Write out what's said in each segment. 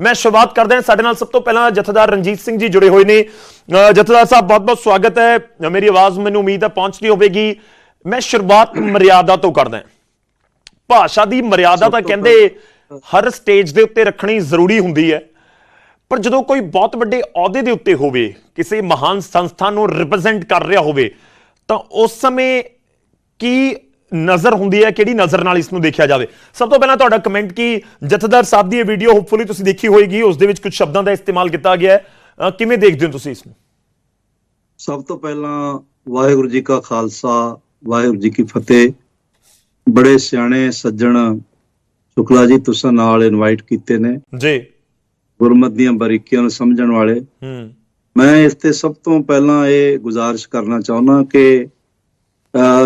ਮੈਂ ਸ਼ੁਰੂਆਤ ਕਰਦਾ ਹਾਂ। ਸਾਡੇ ਨਾਲ ਸਭ ਤੋਂ ਪਹਿਲਾਂ ਜਥੇਦਾਰ ਰਣਜੀਤ ਸਿੰਘ ਜੀ ਜੁੜੇ ਹੋਏ ਨੇ। ਜਥੇਦਾਰ ਸਾਹਿਬ ਬਹੁਤ-ਬਹੁਤ ਸਵਾਗਤ ਹੈ। ਮੇਰੀ ਆਵਾਜ਼ ਮੈਨੂੰ ਉਮੀਦ ਹੈ ਪਹੁੰਚਦੀ ਹੋਵੇਗੀ। ਮੈਂ ਸ਼ੁਰੂਆਤ ਮਰਿਆਦਾ ਤੋਂ ਕਰਦਾ ਹਾਂ। ਭਾਸ਼ਾ ਦੀ ਮਰਿਆਦਾ ਤਾਂ ਕਹਿੰਦੇ ਹਰ ਸਟੇਜ ਦੇ ਉੱਤੇ ਰੱਖਣੀ ਜ਼ਰੂਰੀ ਹੁੰਦੀ ਹੈ। ਪਰ ਜਦੋਂ ਕੋਈ ਬਹੁਤ ਵੱਡੇ ਅਹੁਦੇ ਦੇ ਉੱਤੇ ਹੋਵੇ ਕਿਸੇ ਮਹਾਨ ਸੰਸਥਾ ਨੂੰ ਰਿਪਰੈਜ਼ੈਂਟ ਕਰ ਰਿਹਾ ਹੋਵੇ ਤਾਂ ਉਸ ਸਮੇਂ ਕੀ ਨਜ਼ਰ ਹੁੰਦੀ ਹੈ ਕਿਹੜੀ ਨਜ਼ਰ ਨਾਲ ਇਸ ਨੂੰ ਦੇਖਿਆ ਜਾਵੇ। ਸਭ ਤੋਂ ਪਹਿਲਾਂ ਤੁਹਾਡਾ ਕਮੈਂਟ ਕੀ ਜਥੇਦਾਰ ਸਾਹਿਬ ਦੀ ਇਹ ਵੀਡੀਓ ਹੋਪਫੁਲੀ ਤੁਸੀਂ ਦੇਖੀ ਹੋਏਗੀ ਉਸ ਦੇ ਵਿੱਚ ਕੁਝ ਸ਼ਬਦਾਂ ਦਾ ਇਸਤੇਮਾਲ ਕੀਤਾ ਗਿਆ ਹੈ। ਕਿਵੇਂ ਦੇਖਦੇ ਹੋ ਤੁਸੀਂ ਇਸ ਨੂੰ? ਸਭ ਤੋਂ ਪਹਿਲਾਂ ਵਾਹਿਗੁਰੂ ਜੀ ਕਾ ਖਾਲਸਾ ਵਾਹਿਗੁਰੂ ਜੀ ਕੀ ਫਤਿਹ। ਬੜੇ ਸਿਆਣੇ ਸੱਜਣ ਸ਼ੁਕਲਾ ਜੀ ਤੁਸੀਂ ਨਾਲ ਇਨਵਾਈਟ ਕੀਤੇ ਨੇ। ਜੀ। ਗੁਰਮਤਿ ਦੀਆਂ ਬਾਰੀਕੀਆਂ ਨੂੰ ਸਮਝਣ ਵਾਲੇ। ਹੂੰ। ਮੈਂ ਇਸ ਤੇ ਸਭ ਤੋਂ ਪਹਿਲਾਂ ਇਹ ਗੁਜ਼ਾਰਿਸ਼ ਕਰਨਾ ਚਾਹੁੰਦਾ ਕਿ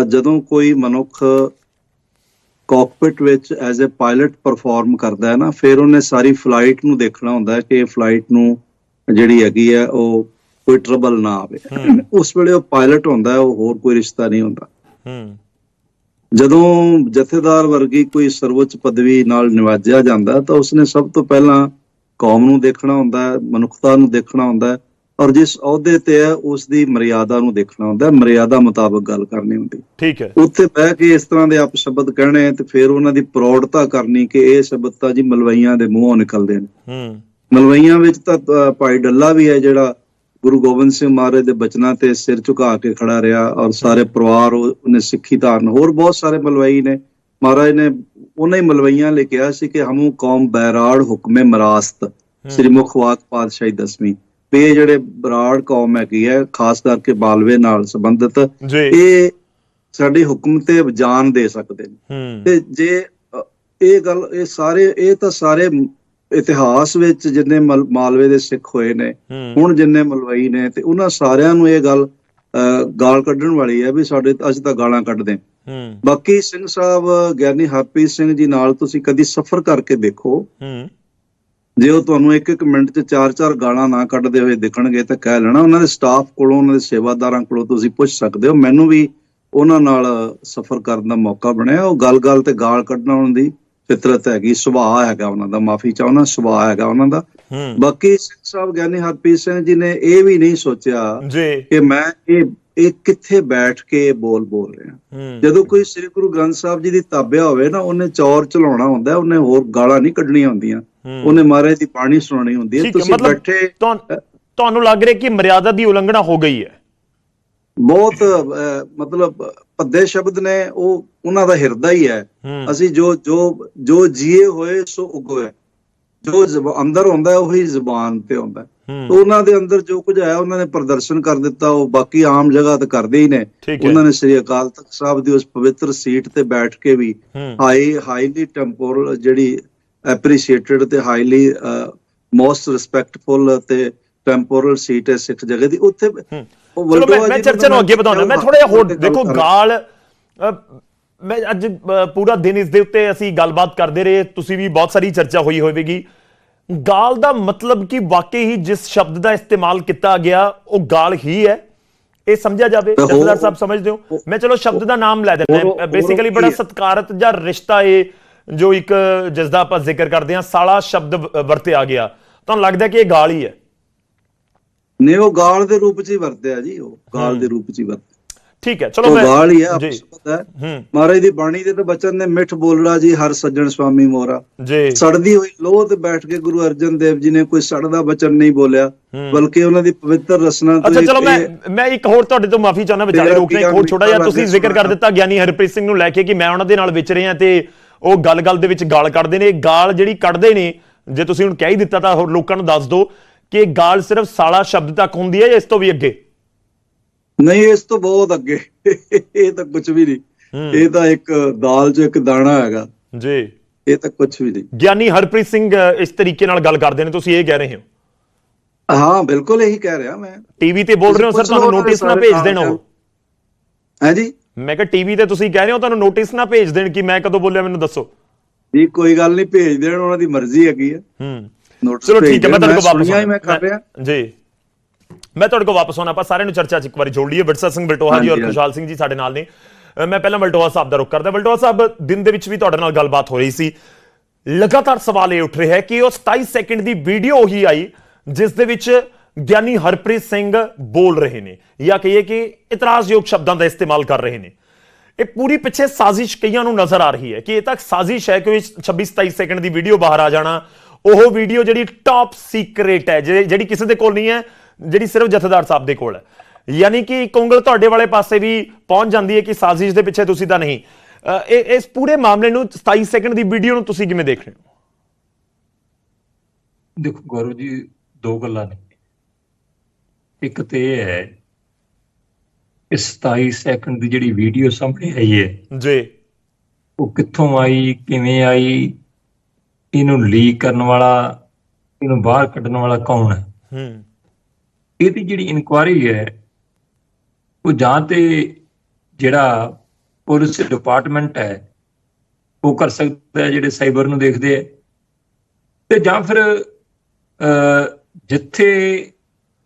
ਜਦੋਂ ਕੋਈ ਮਨੁੱਖ ਕਾਕਪਿਟ ਵਿੱਚ ਐਜ਼ ਅ ਪਾਇਲਟ ਪਰਫਾਰਮ ਕਰਦਾ ਹੈ ਨਾ ਫਿਰ ਉਹਨੇ ਸਾਰੀ ਫਲਾਈਟ ਨੂੰ ਦੇਖਣਾ ਹੁੰਦਾ ਹੈ ਕਿ ਫਲਾਈਟ ਨੂੰ ਜਿਹੜੀ ਹੈਗੀ ਹੈ ਉਹ ਕੋਈ ਟਰਬਲ ਨਾ ਆਵੇ। ਉਸ ਵੇਲੇ ਉਹ ਪਾਇਲਟ ਹੁੰਦਾ ਹੈ ਉਹ ਹੋਰ ਕੋਈ ਰਿਸ਼ਤਾ ਨਹੀਂ ਹੁੰਦਾ। ਹੂੰ। ਜਦੋਂ ਜਥੇਦਾਰ ਵਰਗੀ ਕੋਈ ਸਰਵਉੱਚ ਪਦਵੀ ਨਾਲ ਨਿਵਾਜਿਆ ਜਾਂਦਾ ਤਾਂ ਉਸਨੇ ਸਭ ਤੋਂ ਪਹਿਲਾਂ ਕੌਮ ਨੂੰ ਦੇਖਣਾ ਹੁੰਦਾ ਹੈ ਮਨੁੱਖਤਾ ਨੂੰ ਦੇਖਣਾ ਹੁੰਦਾ ਹੈ ਔਰ ਜਿਸ ਅਹੁਦੇ ਤੇ ਹੈ ਉਸ ਦੀ ਮਰਿਆਦਾ ਨੂੰ ਦੇਖਣਾ ਹੁੰਦਾ ਮਰਿਆਦਾ ਮੁਤਾਬਕ ਗੱਲ ਕਰਨੀ ਹੁੰਦੀ ਠੀਕ ਹੈ। ਉੱਥੇ ਬਹਿ ਕੇ ਇਸ ਤਰ੍ਹਾਂ ਦੇ ਆਪ ਸ਼ਬਦ ਕਹਿਣੇ ਤੇ ਫਿਰ ਉਹਨਾਂ ਦੀ ਪ੍ਰੌੜਤਾ ਕਰਨੀ ਕਿ ਇਹ ਸ਼ਬਦ ਤਾਂ ਜੀ ਮਲਵਈਆਂ ਦੇ ਮੂੰਹੋਂ ਨਿਕਲਦੇ ਨੇ। ਹੂੰ। ਮਲਵਈਆਂ ਵਿੱਚ ਤਾਂ ਭਾਈ ਡੱਲਾ ਵੀ ਹੈ ਜਿਹੜਾ ਗੁਰੂ ਗੋਬਿੰਦ ਸਿੰਘ ਮਹਾਰਾਜ ਦੇ ਬਚਨਾਂ ਤੇ ਸਿਰ ਝੁਕਾ ਕੇ ਖੜਾ ਰਿਹਾ ਔਰ ਸਾਰੇ ਪਰਿਵਾਰ ਉਹ- ਉਹਨੇ ਸਿੱਖੀ ਧਾਰਨ ਹੋਰ ਬਹੁਤ ਸਾਰੇ ਮਲਵਈ ਨੇ। ਮਹਾਰਾਜ ਨੇ ਉਹਨਾਂ ਹੀ ਮਲਵਈਆਂ ਲਈ ਕਿਹਾ ਸੀ ਕਿ ਹਮੂ ਕੌਮ ਬੈਰਾੜ ਹੁਕਮੇ ਮਰਾਸਤ। ਸ੍ਰੀ ਮੁਖ ਵਾਕ ਪਾਤਸ਼ਾਹੀ ਦਸਵੀਂ। ਇਹ ਜਿਹੜੇ ਬਰਾੜ ਕੌਮ ਹੈਗੀ ਹੈ ਖਾਸ ਕਰਕੇ ਬਾਲਵੇ ਨਾਲ ਸੰਬੰਧਿਤ ਇਹ ਸਾਡੇ ਹੁਕਮ ਤੇ ਜਾਨ ਦੇ ਸਕਦੇ ਨੇ। ਤੇ ਜੇ ਇਹ ਗੱਲ ਇਹ ਸਾਰੇ ਇਹ ਤਾਂ ਸਾਰੇ ਇਤਿਹਾਸ ਵਿੱਚ ਜਿੰਨੇ ਮਲ- ਮਾਲਵੇ ਦੇ ਸਿੱਖ ਹੋਏ ਨੇ ਹੁਣ ਜਿੰਨੇ ਮਲਵਈ ਨੇ ਤੇ ਉਹਨਾਂ ਸਾਰਿਆਂ ਨੂੰ ਇਹ ਗੱਲ ਗਾਲ ਕੱਢਣ ਵਾਲੀ ਹੈ ਵੀ ਸਾਡੇ ਅਸੀਂ ਤਾਂ ਗਾਲਾਂ ਕੱਢਦੇ ਬਾਕੀ ਸਿੰਘ ਸਾਹਿਬ ਗਿਆਨੀ ਹਰਪ੍ਰੀਤ ਸਿੰਘ ਜੀ ਨਾਲ ਤੁਸੀਂ ਕਦੀ ਸਫ਼ਰ ਕਰਕੇ ਦੇਖੋ। ਜੇ ਉਹ ਤੁਹਾਨੂੰ ਇੱਕ ਇੱਕ ਮਿੰਟ 'ਚ ਚਾਰ ਚਾਰ ਗਾਲਾਂ ਨਾ ਕੱਢਦੇ ਹੋਏ ਦਿਖਣਗੇ ਤਾਂ ਕਹਿ ਲੈਣਾ ਉਹਨਾਂ ਦੇ ਸਟਾਫ ਕੋਲੋਂ ਉਹਨਾਂ ਦੇ ਸੇਵਾਦਾਰਾਂ ਕੋਲੋਂ ਤੁਸੀਂ ਪੁੱਛ ਸਕਦੇ ਹੋ। ਮੈਨੂੰ ਵੀ ਉਹਨਾਂ ਨਾਲ ਸਫ਼ਰ ਕਰਨ ਦਾ ਮੌਕਾ ਬਣਿਆ। ਉਹ ਗੱਲ-ਗੱਲ ਤੇ ਗਾਲ ਕੱਢਣਾ ਉਹਨਾਂ ਦੀ ਫਿਤਰਤ ਹੈਗੀ ਸੁਭਾਅ ਹੈਗਾ ਉਹਨਾਂ ਦਾ ਮਾਫੀ ਚਾਹਣਾ ਸੁਭਾਅ ਹੈਗਾ ਉਹਨਾਂ ਦਾ। ਬਾਕੀ ਸਿੰਘ ਸਾਹਿਬ ਗਿਆਨੀ ਹਰਪ੍ਰੀਤ ਸਿੰਘ ਜੀ ਨੇ ਇਹ ਵੀ ਨਹੀਂ ਸੋਚਿਆ ਕਿ ਮੈਂ ਇਹ ਇਹ ਕਿੱਥੇ ਬੈਠ ਕੇ ਬੋਲ ਬੋਲ ਰਿਹਾ। ਜਦੋਂ ਕੋਈ ਸ੍ਰੀ ਗੁਰੂ ਗ੍ਰੰਥ ਸਾਹਿਬ ਜੀ ਦੀ ਤਾਬਿਆ ਹੋਵੇ ਨਾ ਉਹਨੇ ਚੌਰ ਚਲਾਉਣਾ ਹੁੰਦਾ ਉਹਨੇ ਹੋਰ ਗਾਲਾਂ ਨਹੀਂ ਕੱਢਣੀਆਂ ਹੁੰਦੀਆਂ। ਉਹਨੇ ਮਹਾਰਾਜ ਦੀ ਬਾਣੀ ਸੁਣਾਉਣੀ ਹੁੰਦੀ ਹੈ ਤੁਸੀਂ ਬੈਠੇ ਤੁਹਾਨੂੰ ਲੱਗ ਰਿਹਾ ਕਿ ਮਰਿਆਦਾ ਦੀ ਉਲੰਘਣਾ ਹੋ ਗਈ ਹੈ? ਬਹੁਤ ਮਤਲਬ ਪੱਦੇ ਸ਼ਬਦ ਨੇ ਉਹ ਉਹਨਾਂ ਦਾ ਹਿਰਦਾ ਹੀ ਹੈ। ਅਸੀਂ ਜੋ ਜੋ ਜੋ ਜੀਏ ਹੋਏ ਸੋ ਉਗੋਏ। ਜੋ ਅੰਦਰ ਹੁੰਦਾ ਹੈ ਉਹੀ ਜ਼ੁਬਾਨ ਤੇ ਹੁੰਦਾ ਤਾਂ ਉਹਨਾਂ ਦੇ ਅੰਦਰ ਜੋ ਕੁਝ ਆਇਆ ਉਹਨਾਂ ਨੇ ਪ੍ਰਦਰਸ਼ਨ ਕਰ ਦਿੱਤਾ ਉਹ ਬਾਕੀ ਆਮ ਜਗ੍ਹਾ ਤੇ ਕਰਦੇ ਹੀ ਨੇ। ਉਹਨਾਂ ਨੇ ਸ੍ਰੀ ਅਕਾਲ ਤਖਤ ਸਾਹਿਬ ਦੀ ਉਸ ਪਵਿੱਤਰ ਸੀਟ ਤੇ ਬੈਠ ਕੇ ਵੀ ਹਾਈ ਹਾਈਲੀ ਟੈਂਪੋਰਲ ਜਿਹੜੀ ਐਪਰੀਸ਼ੀਏਟਡ ਤੇ ਹਾਈਲੀ ਮੋਸਟ ਰਿਸਪੈਕਟਫੁਲ ਤੇ ਟੈਂਪੋਰਲ ਸੀਟ ਹੈ ਸਿੱਖ ਜਗ੍ਹਾ ਦੀ। ਉੱਥੇ ਚਲੋ ਮੈਂ ਚਰਚਾ ਨੂੰ ਅੱਗੇ ਵਧਾਉਣਾ ਮੈਂ ਥੋੜਾ ਜਿਹਾ ਹੋਰ ਦੇਖੋ ਗਾਲ ਮੈਂ ਅੱਜ ਪੂਰਾ ਦਿਨ ਇਸ ਦੇ ਉੱਤੇ ਅਸੀਂ ਗੱਲਬਾਤ ਕਰਦੇ ਰਹੇ। ਤੁਸੀਂ ਵੀ ਬਹੁਤ ਸਾਰੀ ਚਰਚਾ ਹੋਈ ਹੋਵੇਗੀ। ਗਾਲ ਦਾ ਮਤਲਬ ਕਿ ਵਾਕਈ ਹੀ ਜਿਸ ਸ਼ਬਦ ਦਾ ਇਸਤੇਮਾਲ ਕੀਤਾ ਗਿਆ ਉਹ ਗਾਲ ਹੀ ਹੈ। ਇਹ ਸਮਝਿਆ ਜਾਵੇ। ਜਥੇਦਾਰ ਸਾਹਿਬ ਸਮਝਦੇ ਹੋ। ਮੈਂ ਚਲੋ ਸ਼ਬਦ ਦਾ ਨਾਮ ਲੈ ਦਿੰਦਾ। ਬੇਸਿਕਲੀ ਬੜਾ? ਸਤਿਕਾਰਤ ਜਾਂ ਰਿਸ਼ਤਾ ਇਹ ਜੋ ਇੱਕ ਜਿਸ ਦਾ ਆਪਾਂ ਜ਼ਿਕਰ ਕਰਦੇ ਹਾਂ ਸਾਲਾ ਸ਼ਬਦ ਵਰਤਿਆ ਗਿਆ। ਤੁਹਾਨੂੰ ਲੱਗਦਾ ਕਿ ਇਹ ਗਾਲ ਹੀ ਹੈ? ਨੇ ਉਹ ਗਾਲ ਦੇ ਰੂਪ 'ਚ ਹੀ ਵਰਤਿਆ ਜੀ ਉਹ ਗਾਲ ਦੇ ਰੂਪ 'ਚ ਹੀ ਵਰਤਿਆ। ਠੀਕ ਹੈ ਚਲੋ ਮੈਂ ਗਾਲ ਹੀ ਹੈ ਜੀ। ਆਪਸ ਪਤਾ ਹੈ। ਮਹਾਰਾਜ ਦੀ ਬਾਣੀ ਦੇ ਤੇ ਬਚਨ ਨੇ ਮਿੱਠ ਬੋਲੜਾ ਜੀ ਹਰ ਸੱਜਣ ਸੁਆਮੀ ਮੋਰਾ ਜੀ। ਸੜਦੀ ਹੋਈ ਲੋਹ ਤੇ ਬੈਠ ਕੇ ਗੁਰੂ ਅਰਜਨ ਦੇਵ ਜੀ ਨੇ ਕੋਈ ਸੜਦਾ ਬਚਨ ਨਹੀਂ ਬੋਲਿਆ। ਬਲਕਿ ਉਹਨਾਂ ਦੀ ਪਵਿੱਤਰ ਰਸਨਾ ਤੋਂ ਅੱਛਾ ਚਲੋ ਮੈਂ ਮੈਂ ਇੱਕ ਹੋਰ ਤੁਹਾਡੇ ਤੋਂ ਮਾਫੀ ਚਾਹੁੰਦਾ ਵਿਚਾਲੇ ਤੇਰਾ ਰੋਕਣਾ ਇੱਕ ਹੋਰ ਛੋਟਾ ਜਿਹਾ ਤੁਸੀਂ ਜ਼ਿਕਰ ਕਰ। ਦਿੱਤਾ ਗਿਆਨੀ ਹਰਪ੍ਰੀਤ ਸਿੰਘ ਨੂੰ ਲੈ ਕੇ ਕਿ ਮੈਂ ਉਹਨਾਂ ਦੇ ਨਾਲ ਵਿਚ ਰਿਹਾ ਤੇ ਉਹ ਗੱਲ-ਗੱਲ ਦੇ ਵਿੱਚ ਗਾਲ ਕੱਢਦੇ ਨੇ। ਗਾਲ ਜਿਹੜੀ ਕੱਢਦੇ ਨੇ ਜੇ ਤੁਸੀਂ ਹੁਣ ਕਹਿ ਹੀ ਦਿੱਤਾ ਤਾਂ ਹੋਰ ਲੋਕਾਂ ਨੂੰ ਦੱਸ ਦਿਓ ਕਿ ਗਾਲ ਸਿਰਫ ਸਾਲਾ ਸ਼ਬਦ ਤੱਕ ਹੁੰਦੀ ਹੈ ਜਾਂ ਇਸ ਤੋਂ ਵੀ ਅੱਗੇ? ਨਹੀਂ ਇਸ ਤੋਂ ਬਹੁਤ ਅੱਗੇ। ਇਹ ਤਾਂ ਕੁਝ ਵੀ ਨਹੀਂ। ਇਹ ਤਾਂ ਇੱਕ ਦਾਲ 'ਚ ਇੱਕ ਦਾਣਾ ਹੈਗਾ। ਜੀ। ਇਹ ਤਾਂ ਕੁਝ ਵੀ ਨਹੀਂ। ਗਿਆਨੀ ਹਰਪ੍ਰੀਤ ਸਿੰਘ ਇਸ ਤਰੀਕੇ ਨਾਲ ਗੱਲ ਕਰਦੇ ਨੇ। ਤੁਸੀਂ ਇਹ ਕਹਿ ਰਹੇ ਹੋ? ਹਾਂ ਬਿਲਕੁਲ ਇਹੀ ਕਹਿ ਰਿਹਾ ਮੈਂ। ਟੀਵੀ ਤੇ ਬੋਲ ਰਹੇ ਹੋ ਸਰ ਤੁਹਾਨੂੰ ਨੋਟਿਸ ਨਾ ਭੇਜ ਦੇਣ ਉਹ। ਹੈ ਜੀ? ਮੈਂ ਕਿਹਾ ਟੀਵੀ ਤੇ ਤੁਸੀਂ ਕਹਿ ਰਹੇ ਹੋ ਤੁਹਾਨੂੰ ਨੋਟਿਸ ਨਾ ਭੇਜ ਦੇਣ ਕਿ ਮੈਂ ਕਦੋਂ ਬੋਲਿਆ ਮੈਨੂੰ ਦੱਸੋ। ਵੀ ਕੋਈ ਗੱਲ ਨਹੀਂ ਭੇਜ ਦੇਣ ਉਹਨਾਂ ਦੀ ਮਰਜ਼ੀ ਹੈਗੀ ਹੈ ਹੂੰ। ਨੋਟਿਸ ਚਲੋ ਠੀਕ ਹੈ ਮੈਂ ਤੁਹਾਡੇ ਕੋਲ ਵਾਪਸ ਆਉਣਾ। ਮੈਂ ਕਰ ਰਿਹਾ ਜੀ। ਮੈਂ ਤੁਹਾਡੇ ਕੋਲ ਵਾਪਸ ਆਉਣਾ ਆਪਾਂ ਸਾਰਿਆਂ ਨੂੰ ਚਰਚਾ 'ਚ ਇੱਕ ਵਾਰੀ ਜੋੜ ਲਈਏ ਵਿਰਸਾ ਸਿੰਘ ਬਲਟੋਹਾ ਜੀ ਔਰ। ਖੁਸ਼ਹਾਲ ਸਿੰਘ ਜੀ ਸਾਡੇ ਨਾਲ ਨੇ। ਮੈਂ ਪਹਿਲਾਂ ਬਲਟੋਹਾ ਸਾਹਿਬ ਦਾ ਰੁਕ ਕਰਦਾ। ਬਲਟੋਹਾ ਸਾਹਿਬ ਦਿਨ ਦੇ ਵਿੱਚ ਵੀ ਤੁਹਾਡੇ ਨਾਲ ਗੱਲਬਾਤ ਹੋ ਰਹੀ ਸੀ। ਲਗਾਤਾਰ ਸਵਾਲ ਇਹ ਉੱਠ ਰਿਹਾ ਹੈ ਕਿ ਉਹ 27 ਸੈਕਿੰਡ ਦੀ ਵੀਡੀਓ ਹੀ ਆਈ ਜਿਸ ਦੇ ਵਿੱਚ ਗਿਆਨੀ ਹਰਪ੍ਰੀਤ ਸਿੰਘ ਬੋਲ ਰਹੇ ਨੇ ਜਾਂ ਕਹੀਏ ਕਿ ਇਤਰਾਜ਼ਯੋਗ ਸ਼ਬਦਾਂ ਦਾ ਇਸਤੇਮਾਲ ਕਰ ਰਹੇ ਨੇ। ਇਹ ਪੂਰੀ ਪਿੱਛੇ ਸਾਜ਼ਿਸ਼ ਕਈਆਂ ਨੂੰ ਨਜ਼ਰ ਆ ਰਹੀ ਹੈ ਕਿ ਇਹ ਤਾਂ ਸਾਜ਼ਿਸ਼ ਹੈ ਕਿ 26 27 ਸੈਕਿੰਡ ਦੀ ਵੀਡੀਓ ਬਾਹਰ ਆ ਜਾਣਾ। ਉਹ ਵੀਡੀਓ ਜਿਹੜੀ ਟਾਪ ਸੀਕ੍ਰੇਟ ਹੈ, ਜਿਹੜੀ ਜਿਹੜੀ ਕਿਸੇ ਦੇ ਕੋਲ ਨਹੀਂ ਹੈ, ਜਿਹੜੀ ਸਿਰਫ ਜਥੇਦਾਰ ਸਾਹਿਬ ਦੇ ਕੋਲ ਹੈ। ਯਾਨੀ ਕਿ ਇੱਕ ਉਂਗਲ ਤੁਹਾਡੇ ਵਾਲੇ ਪਾਸੇ ਵੀ ਪਹੁੰਚ ਜਾਂਦੀ ਹੈ ਕਿ ਸਾਜ਼ਿਸ਼ ਦੇ ਪਿੱਛੇ ਤੁਸੀਂ ਤਾਂ ਨਹੀਂ। ਇਹ ਇਸ ਪੂਰੇ ਮਾਮਲੇ ਨੂੰ 27 ਸੈਕਿੰਡ ਦੀ ਵੀਡੀਓ ਨੂੰ ਤੁਸੀਂ ਕਿਵੇਂ ਦੇਖ ਰਹੇ ਹੋ? ਦੇਖੋ ਗੌਰਵ ਜੀ, ਦੋ ਗੱਲਾਂ ਨੇ। ਇੱਕ ਤੇ ਇਹ ਹੈ ਇਸ 27 ਸੈਕਿੰਡ ਦੀ ਜਿਹੜੀ ਵੀਡੀਓ ਸਾਹਮਣੇ ਆਈ ਹੈ ਜੀ। ਉਹ ਕਿੱਥੋਂ ਆਈ ਕਿਵੇਂ ਆਈ ਇਹਨੂੰ ਲੀਕ ਕਰਨ ਵਾਲਾ ਇਹਨੂੰ ਬਾਹਰ ਕੱਢਣ ਵਾਲਾ ਕੌਣ ਹੈ? ਹੂੰ। ਇਹਦੀ ਜਿਹੜੀ ਇਨਕੁਆਇਰੀ ਹੈ ਉਹ ਜਾਂ ਤੇ ਜਿਹੜਾ ਪੁਲਿਸ ਡਿਪਾਰਟਮੈਂਟ ਹੈ ਉਹ ਕਰ ਸਕਦਾ ਹੈ ਜਿਹੜੇ ਸਾਈਬਰ ਨੂੰ ਦੇਖਦੇ ਹੈ ਤੇ ਜਾਂ ਫਿਰ ਜਿੱਥੇ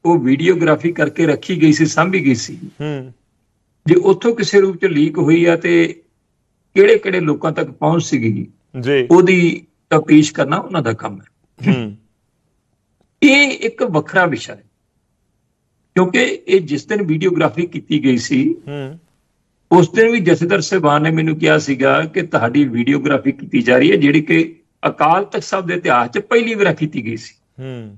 ਉਹ ਵੀਡੀਓਗ੍ਰਾਫੀ ਕਰਕੇ ਰੱਖੀ ਗਈ ਸੀ ਸਾਂਭੀ ਗਈ ਸੀ। ਹੂੰ। ਜੇ ਉੱਥੋਂ ਕਿਸੇ ਰੂਪ ਚ ਲੀਕ ਹੋਈ ਆ ਤੇ ਕਿਹੜੇ ਕਿਹੜੇ ਲੋਕਾਂ ਤੱਕ ਪਹੁੰਚ ਸੀਗੀ ਜੀ। ਉਹਦੀ ਤਫਤੀਸ਼ ਕਰਨਾ ਉਹਨਾਂ ਦਾ ਕੰਮ ਹੈ। ਹੂੰ। ਇਹ ਇੱਕ ਵੱਖਰਾ ਵਿਸ਼ਾ ਹੈ। ਕਿਉਂਕਿ ਇਹ ਜਿਸ ਦਿਨ ਵੀਡੀਓਗ੍ਰਾਫੀ ਕੀਤੀ ਗਈ ਸੀ ਹੂੰ। ਉਸ ਦਿਨ ਵੀ ਜਥੇਦਾਰ ਸਾਹਿਬਾਨ ਨੇ ਮੈਨੂੰ ਕਿਹਾ ਸੀਗਾ ਕਿ ਤੁਹਾਡੀ ਵੀਡੀਓਗ੍ਰਾਫੀ ਕੀਤੀ ਜਾ ਰਹੀ ਹੈ ਜਿਹੜੀ ਕਿ ਅਕਾਲ ਤਖਤ ਸਾਹਿਬ ਦੇ ਇਤਿਹਾਸ 'ਚ ਪਹਿਲੀ ਵਾਰ ਕੀਤੀ ਗਈ ਸੀ। ਹੂੰ।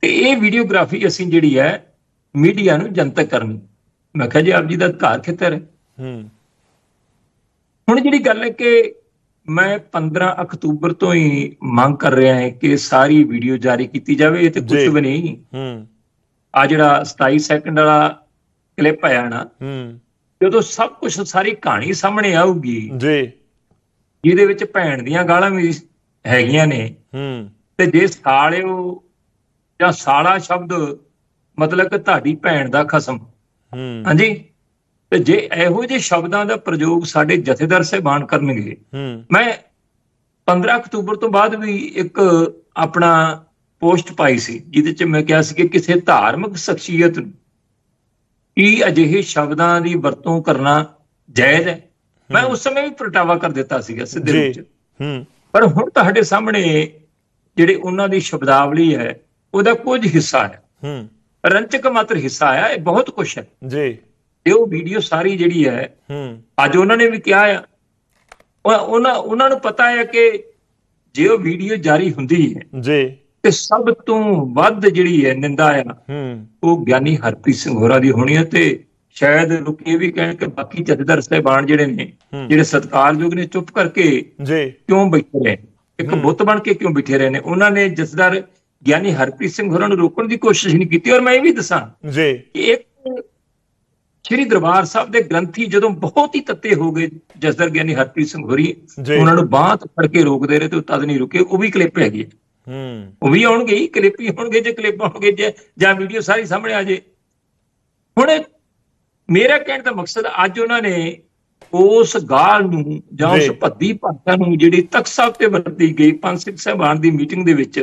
ਤੇ ਇਹ ਵੀਡੀਓਗ੍ਰਾਫੀ ਅਸੀਂ ਜਿਹੜੀ ਹੈ ਮੀਡੀਆ ਨੂੰ ਜਨਤਕ ਕਰਨੀ। ਮੈਂ ਕਿਹਾ ਜੀ ਆਪ ਜੀ ਦਾ ਅਧਿਕਾਰ ਖੇਤਰ ਹੈ। ਹੂੰ। ਹੁਣ ਜਿਹੜੀ ਗੱਲ ਹੈ ਕਿ ਮੈਂ 15 ਅਕਤੂਬਰ ਤੋਂ ਹੀ ਮੰਗ ਕਰ ਰਿਹਾ ਹਾਂ ਕਿ ਸਾਰੀ ਵੀਡੀਓ ਜਾਰੀ ਕੀਤੀ ਜਾਵੇ ਇਹ ਤੇ ਕੁਝ। ਵੀ ਨਹੀਂ। ਹੂੰ। ਆ ਜਿਹੜਾ 27 ਸੈਕਿੰਡ ਵਾਲਾ ਕਲਿੱਪ ਆਇਆ ਨਾ ਹੂੰ। ਜਦੋਂ ਸਭ ਕੁਝ ਸਾਰੀ ਕਹਾਣੀ ਸਾਹਮਣੇ ਆਊਗੀ ਜੀ। ਜਿਹਦੇ ਵਿੱਚ ਭੈਣ ਦੀਆਂ ਗਾਲਾਂ ਵੀ ਹੈਗੀਆਂ ਨੇ ਹੂੰ। ਤੇ ਜੇ ਸਾਲਿਓ ਜਾਂ ਸਾਲਾ ਸ਼ਬਦ ਮਤਲਬ ਕਿ ਤੁਹਾਡੀ ਭੈਣ ਦਾ ਖਸਮ। ਹਾਂਜੀ? ਤੇ ਜੇ ਇਹੋ ਜਿਹੇ ਸ਼ਬਦਾਂ ਦਾ ਪ੍ਰਯੋਗ ਸਾਡੇ ਜਥੇਦਾਰ ਸਾਹਿਬਾਨ ਕਰਨਗੇ ਮੈਂ 15 ਅਕਤੂਬਰ ਤੋਂ ਬਾਅਦ ਵੀ ਇੱਕ ਆਪਣਾ ਪੋਸਟ ਪਾਈ ਸੀ ਜਿਹਦੇ ਚ ਮੈਂ ਕਿਹਾ ਸੀ ਕਿ ਕਿਸੇ ਧਾਰਮਿਕ ਸ਼ਖਸੀਅਤ ਨੂੰ ਕੀ ਅਜਿਹੇ ਸ਼ਬਦਾਂ ਦੀ ਵਰਤੋਂ ਕਰਨਾ ਜਾਇਜ਼ ਹੈ? ਮੈਂ ਉਸ ਸਮੇਂ ਵੀ ਪ੍ਰਗਟਾਵਾ ਕਰ ਦਿੱਤਾ ਸੀਗਾ ਸਿੱਧੇ ਜੀ। ਰੂਪ ਚ। ਹੂੰ। ਪਰ ਹੁਣ ਤੁਹਾਡੇ ਸਾਹਮਣੇ ਜਿਹੜੇ ਉਹਨਾਂ ਦੀ ਸ਼ਬਦਾਵਲੀ ਹੈ ਉਹਦਾ ਕੁਝ ਹਿੱਸਾ ਹੈ। ਹੂੰ। ਰੰਚਕ ਮਾਤਰ ਹਿੱਸਾ ਹੈ ਇਹ ਬਹੁਤ ਕੁਝ ਹੈ। ਜੀ। ਇਹ ਉਹ ਵੀਡੀਓ ਸਾਰੀ ਜਿਹੜੀ ਹੈ ਹੂੰ। ਅੱਜ ਉਹਨਾਂ ਨੇ ਵੀ ਕਿਹਾ ਆ। ਉਹ- ਉਹਨਾਂ ਉਹਨਾਂ ਨੂੰ ਪਤਾ ਹੈ ਕਿ ਜੇ ਉਹ ਵੀਡੀਓ ਜਾਰੀ ਹੁੰਦੀ ਹੈ ਜੀ। ਤੇ ਸਭ ਤੋਂ ਵੱਧ ਜਿਹੜੀ ਹੈ ਨਿੰਦਾ ਆ ਹੂੰ। ਉਹ ਗਿਆਨੀ ਹਰਪ੍ਰੀਤ ਸਿੰਘ ਹੋਰਾਂ ਦੀ ਹੋਣੀ ਹੈ ਤੇ ਸ਼ਾਇਦ ਲੋਕ ਇਹ ਵੀ ਕਹਿਣ ਕਿ ਬਾਕੀ ਜਥੇਦਾਰ ਸਾਹਿਬਾਨ ਜਿਹੜੇ ਨੇ। ਜਿਹੜੇ ਸਤਿਕਾਰਯੋਗ ਨੇ ਚੁੱਪ ਕਰਕੇ ਜੀ। ਕਿਉਂ ਬੈਠੇ ਰਹੇ? ਇੱਕ ਬੁੱਤ ਬਣ ਕੇ ਕਿਉਂ ਬੈਠੇ ਰਹੇ ਨੇ? ਉਹਨਾਂ ਨੇ ਜਥੇਦਾਰ ਗਿਆਨੀ ਹਰਪ੍ਰੀਤ ਸਿੰਘ ਹੋਰਾਂ ਨੂੰ ਰੋਕਣ ਦੀ ਕੋਸ਼ਿਸ਼ ਨਹੀਂ ਕੀਤੀ ਔਰ ਮੈਂ ਇਹ ਵੀ ਦੱਸਾਂ ਜੀ ਕਿ ਇੱਕ ਸ੍ਰੀ ਦਰਬਾਰ ਸਾਹਿਬ ਦੇ ਗ੍ਰੰਥੀ ਜਦੋਂ ਬਹੁਤ ਹੀ ਤੱਤੇ ਹੋ ਗਏ ਜਸਦਰ ਗਿਆਨੀ ਹਰਪ੍ਰੀਤ ਸਿੰਘ ਹੋਰੀ। ਉਹਨਾਂ ਨੂੰ ਬਾਹ ਫੜ ਕੇ ਰੋਕਦੇ ਰਹੇ ਤੇ ਉਹ ਤਦ ਨਹੀਂ ਰੁਕੇ ਉਹ ਵੀ ਕਲਿੱਪ ਹੈਗੀ ਹੈ। ਹੂੰ ਉਹ ਵੀ ਆਉਣਗੇ ਹੀ ਕਲਿੱਪ ਹੀ ਹੋਣਗੇ ਜੇ ਕਲਿੱਪ ਆਉਣਗੇ ਜੇ ਜਾਂ ਵੀਡੀਓ ਸਾਰੀ ਸਾਹਮਣੇ ਆ ਜੇ ਹੁਣ ਮੇਰਾ ਕਹਿਣ ਦਾ ਮਕਸਦ ਅੱਜ ਉਹਨਾਂ ਨੇ ਉਸ ਗਾਲ ਨੂੰ ਜਾਂ। ਉਸ ਭੱਦੀ ਭਾਸ਼ਾ ਨੂੰ ਜਿਹੜੀ ਤਖਤ ਸਾਹਿਬ ਤੇ ਵਰਤੀ ਗਈ ਪੰਜ ਸਿੱਖ ਸਾਹਿਬਾਨ ਦੀ ਮੀਟਿੰਗ ਦੇ ਵਿੱਚ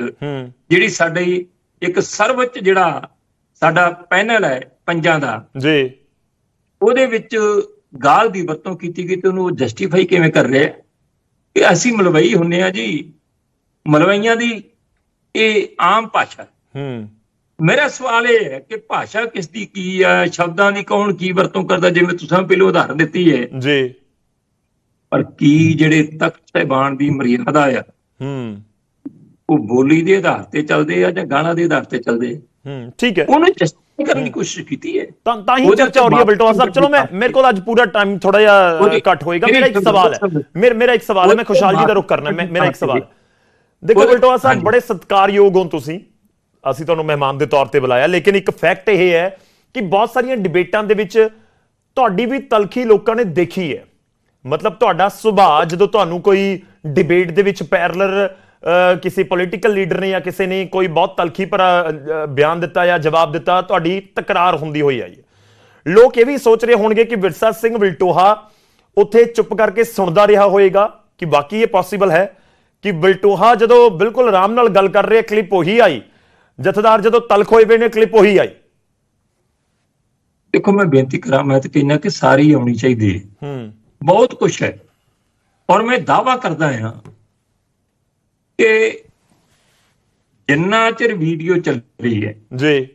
ਜਿਹੜੀ ਸਾਡੀ ਇੱਕ ਸਰਵਉੱਚ ਜਿਹੜਾ ਸਾਡਾ ਪੈਨਲ ਹੈ ਪੰਜਾਂ ਦਾ ਜੀ ਉਹਦੇ ਵਿੱਚ ਗਾਲ ਦੀ ਵਰਤੋਂ ਕੀਤੀ ਗਈ ਤੇ ਉਹਨੂੰ ਜਸਟੀਫਾਈ ਕਿਵੇਂ ਕਰ ਰਿਹਾ ਕਿ ਅਸੀਂ ਮਲਵਈ ਹੁੰਨੇ ਆ ਜੀ ਮਲਵਈਆਂ ਦੀ ਇਹ ਆਮ ਭਾਸ਼ਾ ਹੈ। ਮੇਰਾ ਸਵਾਲ ਇਹ ਹੈ ਕਿ ਭਾਸ਼ਾ ਕਿਸ ਦੀ ਕੀ ਹੈ? ਸ਼ਬਦਾਂ ਦੀ ਕੌਣ ਕੀ ਵਰਤੋਂ ਕਰਦਾ? ਜਿਵੇਂ ਤੁਸੀਂ ਪਹਿਲਾਂ ਉਦਾਹਰਨ ਦਿੱਤੀ ਹੈ। ਜੀ। ਪਰ ਕੀ ਜਿਹੜੇ ਤਖਤ ਸਾਹਿਬਾਨ ਦੀ ਮਰਿਆਦਾ ਆ ਹੂੰ। ਉਹ ਬੋਲੀ ਦੇ ਆਧਾਰ ਤੇ ਚੱਲਦੇ ਆ ਜਾਂ ਗਾਣਾ ਦੇ ਆਧਾਰ ਤੇ ਚੱਲਦੇ ਹੂੰ ਠੀਕ ਹੈ। ਉਹਨੂੰ ਜਸਟੀਫਾਈ ਕਰਨ ਦੀ ਕੋਸ਼ਿਸ਼ ਕੀਤੀ ਹੈ। ਤਾਂ ਤਾਂ ਹੀ ਚਰਚਾ ਹੋ ਰਹੀ ਹੈ ਬਲਟੋਆ ਸਾਹਿਬ। ਚਲੋ ਮੈਂ ਮੇਰੇ ਕੋਲ ਅੱਜ ਪੂਰਾ ਟਾਈਮ ਥੋੜਾ ਜਿਹਾ ਘੱਟ ਹੋਏਗਾ। ਮੇਰੀ ਇੱਕ ਸਵਾਲ ਹੈ। ਮੇਰਾ ਮੇਰਾ ਇੱਕ ਸਵਾਲ ਹੈ। ਮੈਂ ਖੁਸ਼ਹਾਲ ਜੀ ਦਾ ਰੁਖ ਕਰਨਾ। ਮੈਂ- ਮੇਰਾ ਇੱਕ ਸਵਾਲ। ਦੇਖੋ ਬਲਟੋਆ ਸਾਹਿਬ। ਬੜੇ ਸਤਿਕਾਰਯੋਗ ਹੋ ਤੁਸੀਂ। ਅਸੀਂ ਤੁਹਾਨੂੰ ਮਹਿਮਾਨ ਦੇ ਤੌਰ ਤੇ ਬੁਲਾਇਆ, ਲੇਕਿਨ ਇੱਕ ਫੈਕਟ ਇਹ ਹੈ ਕਿ ਬਹੁਤ ਸਾਰੀਆਂ ਡਿਬੇਟਾਂ ਦੇ ਵਿੱਚ ਤੁਹਾਡੀ ਵੀ ਤਲਖੀ ਲੋਕਾਂ ਨੇ ਦੇਖੀ ਹੈ। ਮਤਲਬ ਤੁਹਾਡਾ ਸੁਭਾਅ, ਜਦੋਂ ਤੁਹਾਨੂੰ ਕੋਈ ਡਿਬੇਟ ਦੇ ਵਿੱਚ ਪੈਰਲਰ ਕਿਸੇ ਪੋਲੀਟੀਕਲ ਲੀਡਰ ਨੇ ਜਾਂ ਕਿਸੇ ਨੇ ਕੋਈ ਬਹੁਤ ਤਲਖੀ ਪਰ ਬਿਆਨ ਦਿੱਤਾ ਜਾਂ ਜਵਾਬ ਦਿੱਤਾ, ਤੁਹਾਡੀ ਤਕਰਾਰ ਹੁੰਦੀ ਹੋਈ ਆਈ ਲੋਕ ਇਹ ਵੀ ਸੋਚ ਰਹੇ ਹੋਣਗੇ ਕਿ ਵਿਰਸਾ ਸਿੰਘ ਵਿਲਟੋਹਾ ਉੱਥੇ ਚੁੱਪ ਕਰਕੇ ਸੁਣਦਾ ਰਿਹਾ ਹੋਵੇਗਾ ਕਿ ਬਾਕੀ ਇਹ ਪੋਸੀਬਲ ਹੈ ਕਿ ਵਿਲਟੋਹਾ ਜਦੋਂ ਬਿਲਕੁਲ ਆਰਾਮ ਨਾਲ ਗੱਲ ਕਰ ਰਿਹਾ ਕਲਿੱਪ ਉਹੀ ਆਈ। ਜਥੇਦਾਰ ਜਦੋਂ ਤਲਖ ਹੋਏ ਵੇ ਨੇ ਕਲਿੱਪ ਉਹੀ ਆਈ। ਦੇਖੋ ਮੈਂ ਬੇਨਤੀ ਕਰਾਂ ਮੈਂ ਤਾਂ ਕਹਿੰਦਾ ਕਿ ਸਾਰੀ ਆਉਣੀ ਚਾਹੀਦੀ ਹੈ। ਹੂੰ। ਬਹੁਤ ਕੁਝ ਹੈ। ਔਰ ਮੈਂ ਦਾਵਾ ਕਰਦਾ ਹਾਂ ਕਿ ਜਿੰਨਾ ਚਿਰ ਵੀਡੀਓ ਚੱਲ ਰਹੀ ਹੈ ਜੀ।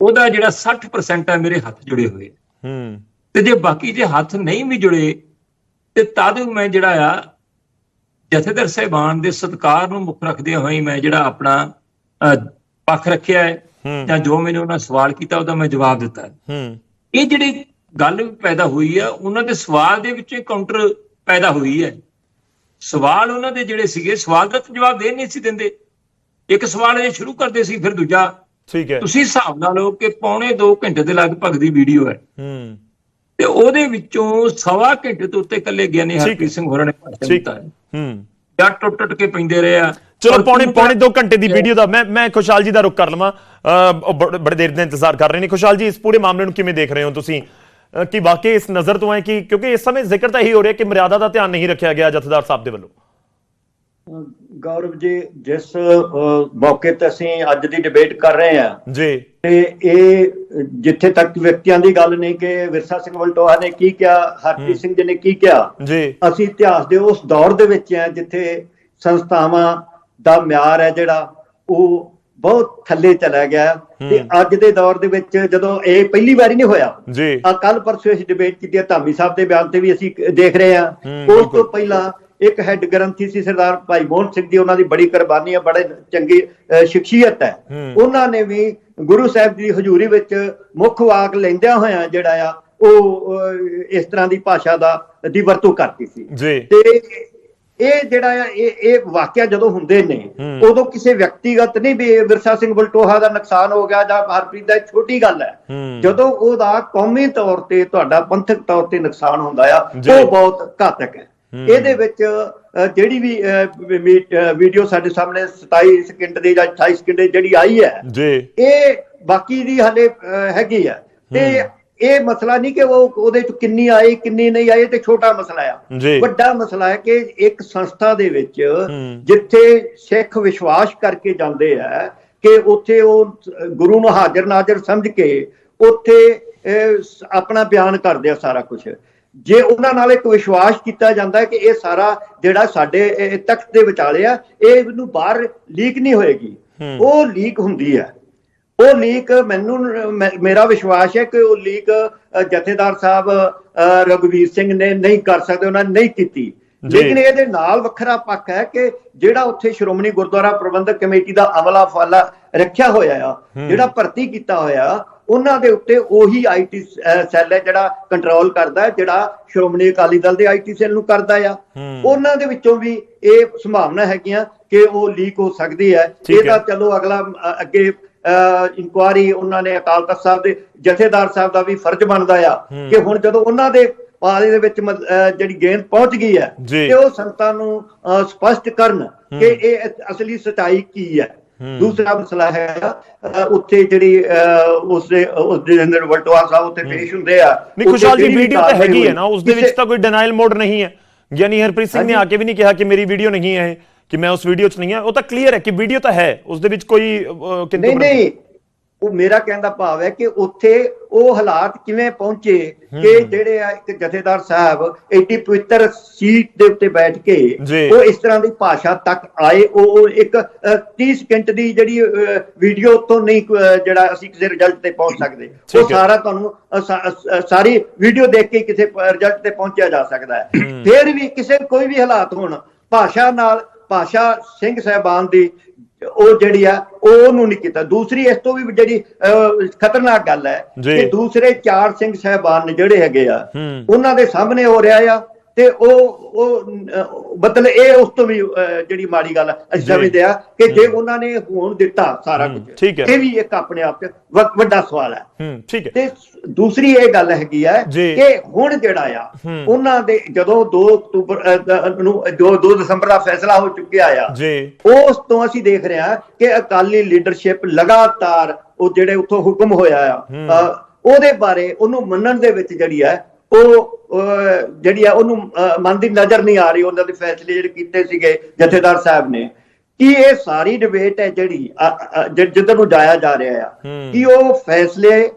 ਉਹਦਾ ਜਿਹੜਾ 60% ਹੈ ਮੇਰੇ ਹੱਥ ਜੁੜੇ ਹੋਏ ਆ। ਹੂੰ। ਤੇ ਜੇ ਬਾਕੀ ਜੇ ਹੱਥ ਨਹੀਂ ਵੀ ਜੁੜੇ ਤੇ ਤਦ ਮੈਂ ਜਿਹੜਾ ਆ ਜਥੇਦਾਰ ਸਾਹਿਬਾਨ ਦੇ ਸਤਕਾਰ ਨੂੰ ਮੁੱਖ ਰੱਖਦੇ ਹੋਏ ਮੈਂ ਜਿਹੜਾ ਆਪਣਾ ਪੱਖ ਰੱਖਿਆ ਹੈ ਜਾਂ ਜੋ ਮੈਨੂੰ ਉਹਨਾਂ ਸਵਾਲ ਕੀਤਾ ਉਹਦਾ ਮੈਂ ਜਵਾਬ ਦਿੱਤਾ ਹੈ। ਇਹ ਜਿਹੜੀ ਗੱਲ ਪੈਦਾ ਹੋਈ ਆ ਉਹਨਾਂ ਦੇ ਸਵਾਲ ਦੇ ਵਿੱਚੋਂ ਕਾਊਂਟਰ ਪੈਦਾ ਹੋਈ ਹੈ। ਸਵਾਲ ਉਹਨਾਂ ਦੇ ਜਿਹੜੇ ਸੀਗੇ ਸਵਾਲ ਦਾ ਜਵਾਬ ਦੇ ਨਹੀਂ ਸੀ ਦਿੰਦੇ। ਇੱਕ ਸਵਾਲ ਇਹ ਸ਼ੁਰੂ ਕਰਦੇ ਸੀ ਫਿਰ ਦੂਜਾ। ਠੀਕ ਹੈ। ਤੁਸੀਂ ਹਿਸਾਬ ਲਾ ਲਓ ਕਿ ਪੌਣੇ 2 ਘੰਟੇ ਦੇ ਲਗਭਗ ਦੀ ਵੀਡੀਓ ਹੈ। ਹੂੰ। ਤੇ ਉਹਦੇ ਵਿੱਚੋਂ ਸਵਾ ਘੰਟੇ ਤੋਂ ਉੱਤੇ ਇਕੱਲੇ ਗਿਆਨੀ। ਹਰਪ੍ਰੀਤ ਸਿੰਘ ਹੋਰਾਂ ਨੇ ਭਾਸ਼ਣ ਦਿੱਤਾ ਹੈ। ਹੂੰ। ਜਾਂ ਟੁੱਟ ਟੁੱਟ ਕੇ ਪੈਂਦੇ ਰਹੇ ਆ। ਚਲੋ ਪੌਣੇ ਪੌਣੇ 2 ਘੰਟੇ ਦੀ ਵੀਡੀਓ ਦਾ ਮੈਂ ਮੈਂ ਖੁਸ਼ਹਾਲ ਜੀ ਦਾ ਰੁਕ ਕਰ ਲਵਾਂ। ਬੜ- ਦੇਰ ਦਾ ਇੰਤਜ਼ਾਰ ਕਰ ਰਹੇ ਨੇ। ਖੁਸ਼ਹਾਲ ਜੀ ਇਸ ਪੂਰੇ ਮਾਮਲੇ ਨੂੰ ਕਿਵੇਂ ਦੇਖ ਰਹੇ ਹੋ ਤੁਸੀਂ? ਕਿ ਵਾਕਈ ਇਸ ਨਜ਼ਰ ਤੋਂ ਹੈ ਕਿ ਕਿਉਂਕਿ ਇਸ ਸਮੇਂ ਜ਼ਿਕਰ ਤਾਂ ਇਹੀ ਹੋ ਰਿਹਾ ਕਿ ਮਰਿਆਦਾ ਦਾ ਧਿਆਨ ਨਹੀਂ ਰੱਖਿਆ ਗਿਆ ਜਥੇਦਾਰ ਸਾਹਿਬ ਦੇ ਵੱਲੋਂ। ਗੌਰਵ ਜੀ ਜਿਸ ਮੌਕੇ ਤੇ ਅਸੀਂ ਅੱਜ ਦੀ ਡਿਬੇਟ ਕਰ ਰਹੇ ਹਾਂ ਜੀ। ਤੇ ਇਹ ਜਿੱਥੇ ਤੱਕ ਵਿਅਕਤੀਆਂ ਦੀ ਗੱਲ ਨਹੀਂ ਕਿ ਵਿਰਸਾ ਸਿੰਘ ਵਲਟੋਹਾ ਨੇ ਕੀ ਕਿਹਾ ਹਰਪ੍ਰੀਤ ਸਿੰਘ ਜੀ ਨੇ ਕੀ ਕਿਹਾ ਜੀ। ਅਸੀਂ ਇਤਿਹਾਸ ਦੇ ਉਸ ਦੌਰ ਦੇ ਵਿੱਚ ਹਾਂ ਜਿੱਥੇ ਸੰਸਥਾਵਾਂ ਦਾ ਮਿਆਰ ਹੈ ਜਿਹੜਾ ਉਹ ਬਹੁਤ ਥੱਲੇ ਚਲਾ ਗਿਆ। ਤੇ ਅੱਜ ਦੇ ਦੌਰ ਦੇ ਵਿੱਚ ਜਦੋਂ ਇਹ ਪਹਿਲੀ ਵਾਰੀ ਨਹੀਂ ਹੋਇਆ ਜੀ। ਆ ਕੱਲ ਪਰਸੋਂ ਅਸੀਂ ਡਿਬੇਟ ਕੀਤੀ ਧਾਮੀ ਸਾਹਿਬ ਦੇ ਬਿਆਨ ਤੇ ਵੀ ਅਸੀਂ ਦੇਖ ਰਹੇ ਹੂੰ, ਉਸ। ਤੋਂ ਪਹਿਲਾਂ ਇੱਕ ਹੈੱਡ ਗ੍ਰੰਥੀ ਸੀ ਸਰਦਾਰ ਭਾਈ ਮੋਹਨ ਸਿੰਘ ਜੀ ਉਹਨਾਂ ਦੀ ਬੜੀ ਕੁਰਬਾਨੀ ਹੈ ਬੜੇ ਚੰਗੀ ਸ਼ਖਸੀਅਤ ਹੈ। ਉਹਨਾਂ ਨੇ ਵੀ ਗੁਰੂ ਸਾਹਿਬ ਦੀ ਹਜ਼ੂਰੀ ਵਿੱਚ ਮੁੱਖ ਵਾਕ ਲੈਂਦਿਆਂ ਹੋਇਆਂ ਜਿਹੜਾ ਆ ਉਹ ਇਸ ਤਰ੍ਹਾਂ ਦੀ ਭਾਸ਼ਾ ਦਾ ਦੀ ਵਰਤੋਂ ਕਰਤੀ ਸੀ ਤੇ ਇਹ ਜਿਹੜਾ ਆ ਇਹ ਇਹ ਵਾਕਿਆ ਜਦੋਂ ਹੁੰਦੇ ਨੇ। ਉਦੋਂ ਕਿਸੇ ਵਿਅਕਤੀਗਤ ਨਹੀਂ ਵੀ ਵਿਰਸਾ ਸਿੰਘ ਬਲਟੋਹਾ ਦਾ ਨੁਕਸਾਨ ਹੋ ਗਿਆ ਜਾਂ ਹਰਪ੍ਰੀਤ ਦਾ ਛੋਟੀ ਗੱਲ ਹੈ ਜਦੋਂ ਉਹਦਾ ਕੌਮੀ ਤੌਰ ਤੇ ਤੁਹਾਡਾ ਪੰਥਕ ਤੌਰ ਤੇ ਨੁਕਸਾਨ ਹੁੰਦਾ ਆ। ਉਹ ਬਹੁਤ ਘਾਤਕ ਹੂੰ। ਇਹਦੇ ਵਿੱਚ ਜਿਹੜੀ ਵੀ ਵੀਡੀਓ ਸਾਡੇ ਸਾਹਮਣੇ 27 ਸਕਿੰਟ ਦੀ ਜਾਂ 28 ਸਕਿੰਟ ਦੀ ਜਿਹੜੀ ਆਈ ਹੈ ਜੀ। ਇਹ ਬਾਕੀ ਦੀ ਹਲੇ ਹੈਗੀ ਆ ਤੇ ਇਹ ਮਸਲਾ ਨਹੀਂ ਕਿ ਉਹ ਉਹਦੇ ਚ ਕਿੰਨੀ ਆਈ ਕਿੰਨੀ ਨਹੀਂ ਆਈ ਤੇ ਛੋਟਾ ਮਸਲਾ ਆ। ਵੱਡਾ ਮਸਲਾ ਹੈ ਕਿ ਇੱਕ ਸੰਸਥਾ ਦੇ ਵਿੱਚ ਹੂੰ। ਜਿੱਥੇ ਸਿੱਖ ਵਿਸ਼ਵਾਸ ਕਰਕੇ ਜਾਂਦੇ ਆ ਕਿ ਉੱਥੇ ਉਹ ਗੁਰੂ ਨੂੰ ਹਾਜ਼ਰ ਨਾਜ਼ਰ ਸਮਝ ਕੇ ਉੱਥੇ ਆਪਣਾ ਬਿਆਨ ਕਰਦੇ ਆ ਸਾਰਾ ਕੁਝ ਜੇ ਉਹਨਾਂ ਨਾਲ ਇੱਕ ਵਿਸ਼ਵਾਸ ਕੀਤਾ ਜਾਂਦਾ ਹੈ ਕਿ ਇਹ ਸਾਰਾ ਜਿਹੜਾ ਸਾਡੇ ਤਖਤ ਦੇ ਵਿਚਾਲੇ ਆ ਇਹ ਇਹਨੂੰ ਬਾਹਰ ਲੀਕ ਨਹੀਂ ਹੋਏਗੀ। ਉਹ ਲੀਕ ਹੁੰਦੀ ਹੈ ਉਹ ਲੀਕ ਮੈਨੂੰ ਮੇਰਾ ਵਿਸ਼ਵਾਸ ਹੈ ਕਿ ਉਹ ਲੀਕ ਜਥੇਦਾਰ ਸਾਹਿਬ ਅ, ਰਘਵੀਰ ਸਿੰਘ ਨੇ ਨਹੀਂ ਕਰ ਸਕਦੇ ਉਹਨਾਂ ਨੇ ਨਹੀਂ ਕੀਤੀ। ਲੇਕਿਨ ਇਹਦੇ ਨਾਲ ਵੱਖਰਾ ਪੱਖ ਹੈ ਕਿ ਜਿਹੜਾ ਉੱਥੇ ਸ਼੍ਰੋਮਣੀ ਗੁਰਦੁਆਰਾ ਪ੍ਰਬੰਧਕ ਕਮੇਟੀ ਦਾ ਅਮਲਾ ਫਾਲਾ ਰੱਖਿਆ ਹੋਇਆ ਆ ਜਿਹੜਾ ਭਰਤੀ ਕੀਤਾ ਹੋਇਆ ਉਹਨਾਂ ਦੇ ਉੱਤੇ ਉਹੀ ਆਈਟੀ ਸੈੱਲ ਹੈ ਜਿਹੜਾ ਕੰਟਰੋਲ ਕਰਦਾ ਹੈ ਜਿਹੜਾ ਸ਼੍ਰੋਮਣੀ ਅਕਾਲੀ ਦਲ ਦੇ ਆਈਟੀ ਸੈੱਲ ਨੂੰ ਕਰਦਾ ਆ। ਉਹਨਾਂ ਦੇ ਵਿੱਚੋਂ ਵੀ ਇਹ ਸੰਭਾਵਨਾ ਹੈਗੀਆਂ ਕਿ ਉਹ ਲੀਕ ਹੋ ਸਕਦੀ ਹੈ ਠੀਕ ਹੈ। ਇਹਦਾ ਚਲੋ ਅਗਲਾ ਅੱਗੇ ਇਨਕੁਆਰੀ ਉਹਨਾਂ ਨੇ ਅਕਾਲ ਤਖਤ ਸਾਹਿਬ ਦੇ ਜਥੇਦਾਰ ਸਾਹਿਬ ਦਾ ਵੀ ਫਰਜ਼ ਬਣਦਾ ਆ। ਕਿ ਹੁਣ ਜਦੋਂ ਉਹਨਾਂ ਦੇ ਪਾਲੇ ਦੇ ਵਿੱਚ ਜਿਹੜੀ ਗੇਂਦ ਪਹੁੰਚ ਗਈ ਹੈ। ਤੇ ਉਹ ਸੰਤਾਂ ਨੂੰ ਸਪਸ਼ਟ ਕਰਨ ਕਿ ਇਹ ਅਸਲੀ ਸਚਾਈ ਕੀ ਹੂੰ। ਦੂਸਰਾ ਮਸਲਾ ਹੈ ਉੱਥੇ ਜਿਹੜੀ ਅ, ਉਸਦੇ ਉਸ ਦੇ ਅੰਦਰ ਵਟਵਾ ਸਾਹਿਬ ਉੱਥੇ ਪੇਸ਼ ਹੁੰਦੇ ਆ। ਨਹੀਂ ਖੁਸ਼ਹਾਲ ਜੀ ਵੀਡੀਓ ਤਾਂ ਹੈਗੀ ਹੈ ਨਾ ਉਸ ਦੇ ਵਿੱਚ ਤਾਂ ਕੋਈ ਡਿਨਾਈਲ ਮੋਡ ਨਹੀਂ ਹੈ। ਯਾਨੀ ਹਰਪ੍ਰੀਤ ਸਿੰਘ ਨੇ ਆ। ਕੇ ਵੀ ਨਹੀਂ ਕਿਹਾ ਕਿ ਮੇਰੀ ਵੀਡੀਓ ਨਹੀਂ ਹੈ ਕਿ ਮੈਂ ਉਸ ਵੀਡੀਓ 'ਚ ਨਹੀਂ ਹਾਂ। ਉਹ ਤਾਂ ਕਲੀਅਰ ਹੈ ਕਿ ਵੀਡੀਓ ਤਾਂ ਹੈ ਉਸ ਦੇ ਵਿੱਚ ਕੋਈ ਕਿੰਤੂ ਨਹੀਂ ਨਹੀਂ ਉਹ ਮੇਰਾ ਕਹਿਣ ਦਾ ਭਾਵ ਹੈ ਕਿ ਉੱਥੇ ਉਹ ਹਾਲਾਤ ਕਿਵੇਂ ਪਹੁੰਚੇ ਕਿ ਜਿਹੜੇ ਆ ਇੱਕ ਜਥੇਦਾਰ ਸਾਹਿਬ ਐਡੀ ਪਵਿੱਤਰ ਸੀਟ ਦੇ ਉੱਤੇ ਬੈਠ ਕੇ। ਉਹ ਇਸ ਤਰ੍ਹਾਂ ਦੀ ਭਾਸ਼ਾ ਤੱਕ ਆਏ। ਉਹ ਇੱਕ ਅ, 30 ਸਕਿੰਟ ਦੀ ਜਿਹੜੀ ਵੀਡੀਓ ਤੋਂ ਨਹੀਂ ਜਿਹੜਾ ਅਸੀਂ ਕਿਸੇ ਰਿਜ਼ਲਟ ਤੇ ਪਹੁੰਚ ਸਕਦੇ। ਉਹ। ਸਾਰਾ ਤੁਹਾਨੂੰ ਸਾਰੀ ਵੀਡੀਓ ਦੇਖ ਕੇ ਕਿਸੇ ਰਿਜ਼ਲਟ ਤੇ ਪਹੁੰਚਿਆ ਜਾ ਸਕਦਾ ਹੈ। ਫਿਰ ਵੀ ਕਿਸੇ ਕੋਈ ਵੀ ਹਾਲਾਤ ਹੋਣ ਭਾਸ਼ਾ ਨਾਲ ਭਾਸ਼ਾ ਸਿੰਘ ਸਾਹਿਬਾਨ ਦੀ ਉਹ ਜਿਹੜੀ ਆ ਉਹ ਉਹਨੂੰ ਨਹੀਂ ਕੀਤਾ ਦੂਸਰੀ ਇਸ ਤੋਂ ਵੀ ਜਿਹੜੀ ਖਤਰਨਾਕ ਗੱਲ ਹੈ। ਕਿ ਦੂਸਰੇ ਚਾਰ ਸਿੰਘ ਸਾਹਿਬਾਨ ਨੇ ਜਿਹੜੇ ਹੈਗੇ ਆ। ਉਹਨਾਂ ਦੇ ਸਾਹਮਣੇ ਹੋ ਰਿਹਾ ਆ ਤੇ ਉਹ ਉਹ ਮਤਲਬ ਇਹ ਉਸ ਤੋਂ ਵੀ ਜਿਹੜੀ ਮਾੜੀ ਗੱਲ ਆ, ਅਸੀਂ ਜੀ। ਸਮਝਦੇ ਆ ਕਿ ਜੇ ਉਹਨਾਂ ਨੇ ਹੋਣ ਦਿੱਤਾ ਸਾਰਾ ਕੁਝ। ਇਹ ਵੀ ਇੱਕ ਆਪਣੇ ਆਪ 'ਚ ਵੱਡਾ ਸਵਾਲ ਹੈ ਹੂੰ ਠੀਕ ਹੈ ਤੇ ਦੂਸਰੀ ਇਹ ਗੱਲ ਹੈਗੀ ਆ ਜੀ। ਕਿ ਹੁਣ ਜਿਹੜਾ ਆ। ਉਹਨਾਂ ਦੇ ਜਦੋਂ 2 ਅਕਤੂਬਰ ਨੂੰ 2 2 ਦਸੰਬਰ ਦਾ ਫੈਸਲਾ ਹੋ ਚੁੱਕਿਆ ਆ ਜੀ ਉਸ ਤੋਂ ਅਸੀਂ ਦੇਖ ਰਹੇ ਹਾਂ ਕਿ ਅਕਾਲੀ ਲੀਡਰਸ਼ਿਪ ਲਗਾਤਾਰ ਉਹ ਜਿਹੜੇ ਉੱਥੋਂ ਹੁਕਮ ਹੋਇਆ ਆ ਉਹਦੇ ਬਾਰੇ ਉਹਨੂੰ ਮੰਨਣ ਦੇ ਵਿੱਚ ਜਿਹੜੀ ਹੈ ਉਹ ਜਿਹੜੀ ਆ ਉਹਨੂੰ ਅ, ਮਨ ਦੀ ਨਜ਼ਰ ਨਹੀਂ ਆ ਰਹੀ ਉਹਨਾਂ ਦੇ ਫੈਸਲੇ ਜਿਹੜੇ ਕੀਤੇ ਸੀਗੇ ਜਥੇਦਾਰ ਸਾਹਿਬ ਨੇ ਕਿ ਇਹ ਸਾਰੀ ਡਿਬੇਟ ਹੈ ਜਿਹੜੀ ਜਿੱਧਰ ਨੂੰ ਜਾਇਆ ਜਾ ਰਿਹਾ ਆ। ਕਿ ਉਹ ਫੈਸਲੇ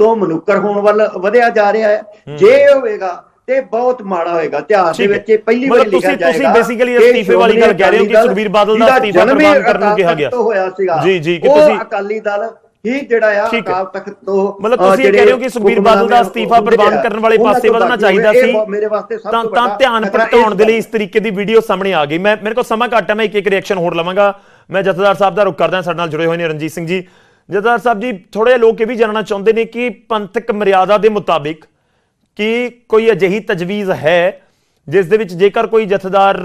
ਤੋਂ ਮਨੁੱਕਰ ਹੋਣ ਵੱਲ ਵਧਿਆ ਜਾ ਰਿਹਾ ਹੈ ਜੇ ਹੋਵੇਗਾ ਤੇ ਬਹੁਤ ਮਾੜਾ ਹੋਏਗਾ ਇਤਿਹਾਸ ਦੇ। ਵਿੱਚ ਇਹ ਪਹਿਲੀ ਵਾਰ ਲਿਖਿਆ ਜਾਏਗਾ ਤੁਸੀਂ ਕਿ ਅਸਤੀਫੇ ਵਾਲੀ ਗੱਲ ਕਹਿ ਰਹੇ ਹੋ ਕਿ ਸੁਖਬੀਰ ਬਾਦਲ ਦਾ ਅਸਤੀਫਾ ਪ੍ਰਵਾਨ ਕਰਨ ਨੂੰ ਕਿਹਾ ਗਿਆ। ਜੀ, ਜੀ, ਕਿ ਉਹ ਤੁਸੀਂ- ਅਕਾਲੀ ਦਲ ਹੀ ਜਿਹੜਾ ਆ। ਅਕਾਲ ਤਖਤ ਤੋਂ ਮਤਲਬ ਤੁਸੀਂ ਇਹ ਕਹਿ ਰਹੇ ਹੋ ਕਿ ਸੁਖਬੀਰ ਬਾਦਲ ਦਾ ਅਸਤੀਫਾ ਪ੍ਰਵਾਨ ਕਰਨ ਵਾਲੇ ਪਾਸੇ ਵਧਣਾ ਚਾਹੀਦਾ ਸੀ। ਤਾਂ ਤੋਂ ਧਿਆਨ ਭਟਕਾਉਣ ਦੇ ਲਈ ਇਸ ਤਰੀਕੇ ਦੀ ਵੀਡੀਓ ਸਾਹਮਣੇ ਆ ਗਈ। ਮੈਂ ਮੇਰੇ ਕੋਲ ਸਮਾਂ ਘੱਟ ਹੈ ਮੈਂ ਇੱਕ ਇੱਕ ਰਿਐਕਸ਼ਨ ਹੋਰ ਲਵਾਂਗਾ। ਮੈਂ ਜਥੇਦਾਰ ਸਾਹਿਬ ਦਾ ਰੁਖ ਕਰਦਾ ਸਾਡੇ ਨਾਲ ਜੁੜੇ ਹੋਏ ਨੇ ਰਣਜੀਤ ਸਿੰਘ ਜੀ। ਜਥੇਦਾਰ ਸਾਹਿਬ ਜੀ ਥੋੜੇ ਲੋਕ ਇਹ ਵੀ ਜਾਣਨਾ ਚਾਹੁੰਦੇ ਨੇ ਕਿ ਪੰਥਕ ਮਰਿਆਦਾ ਦੇ ਮੁਤਾਬਿਕ ਕਿ ਕੋਈ ਅਜਿਹੀ ਤਜਵੀਜ਼ ਹੈ ਜਿਸ ਦੇ ਵਿੱਚ ਜੇਕਰ ਕੋਈ ਜਥੇਦਾਰ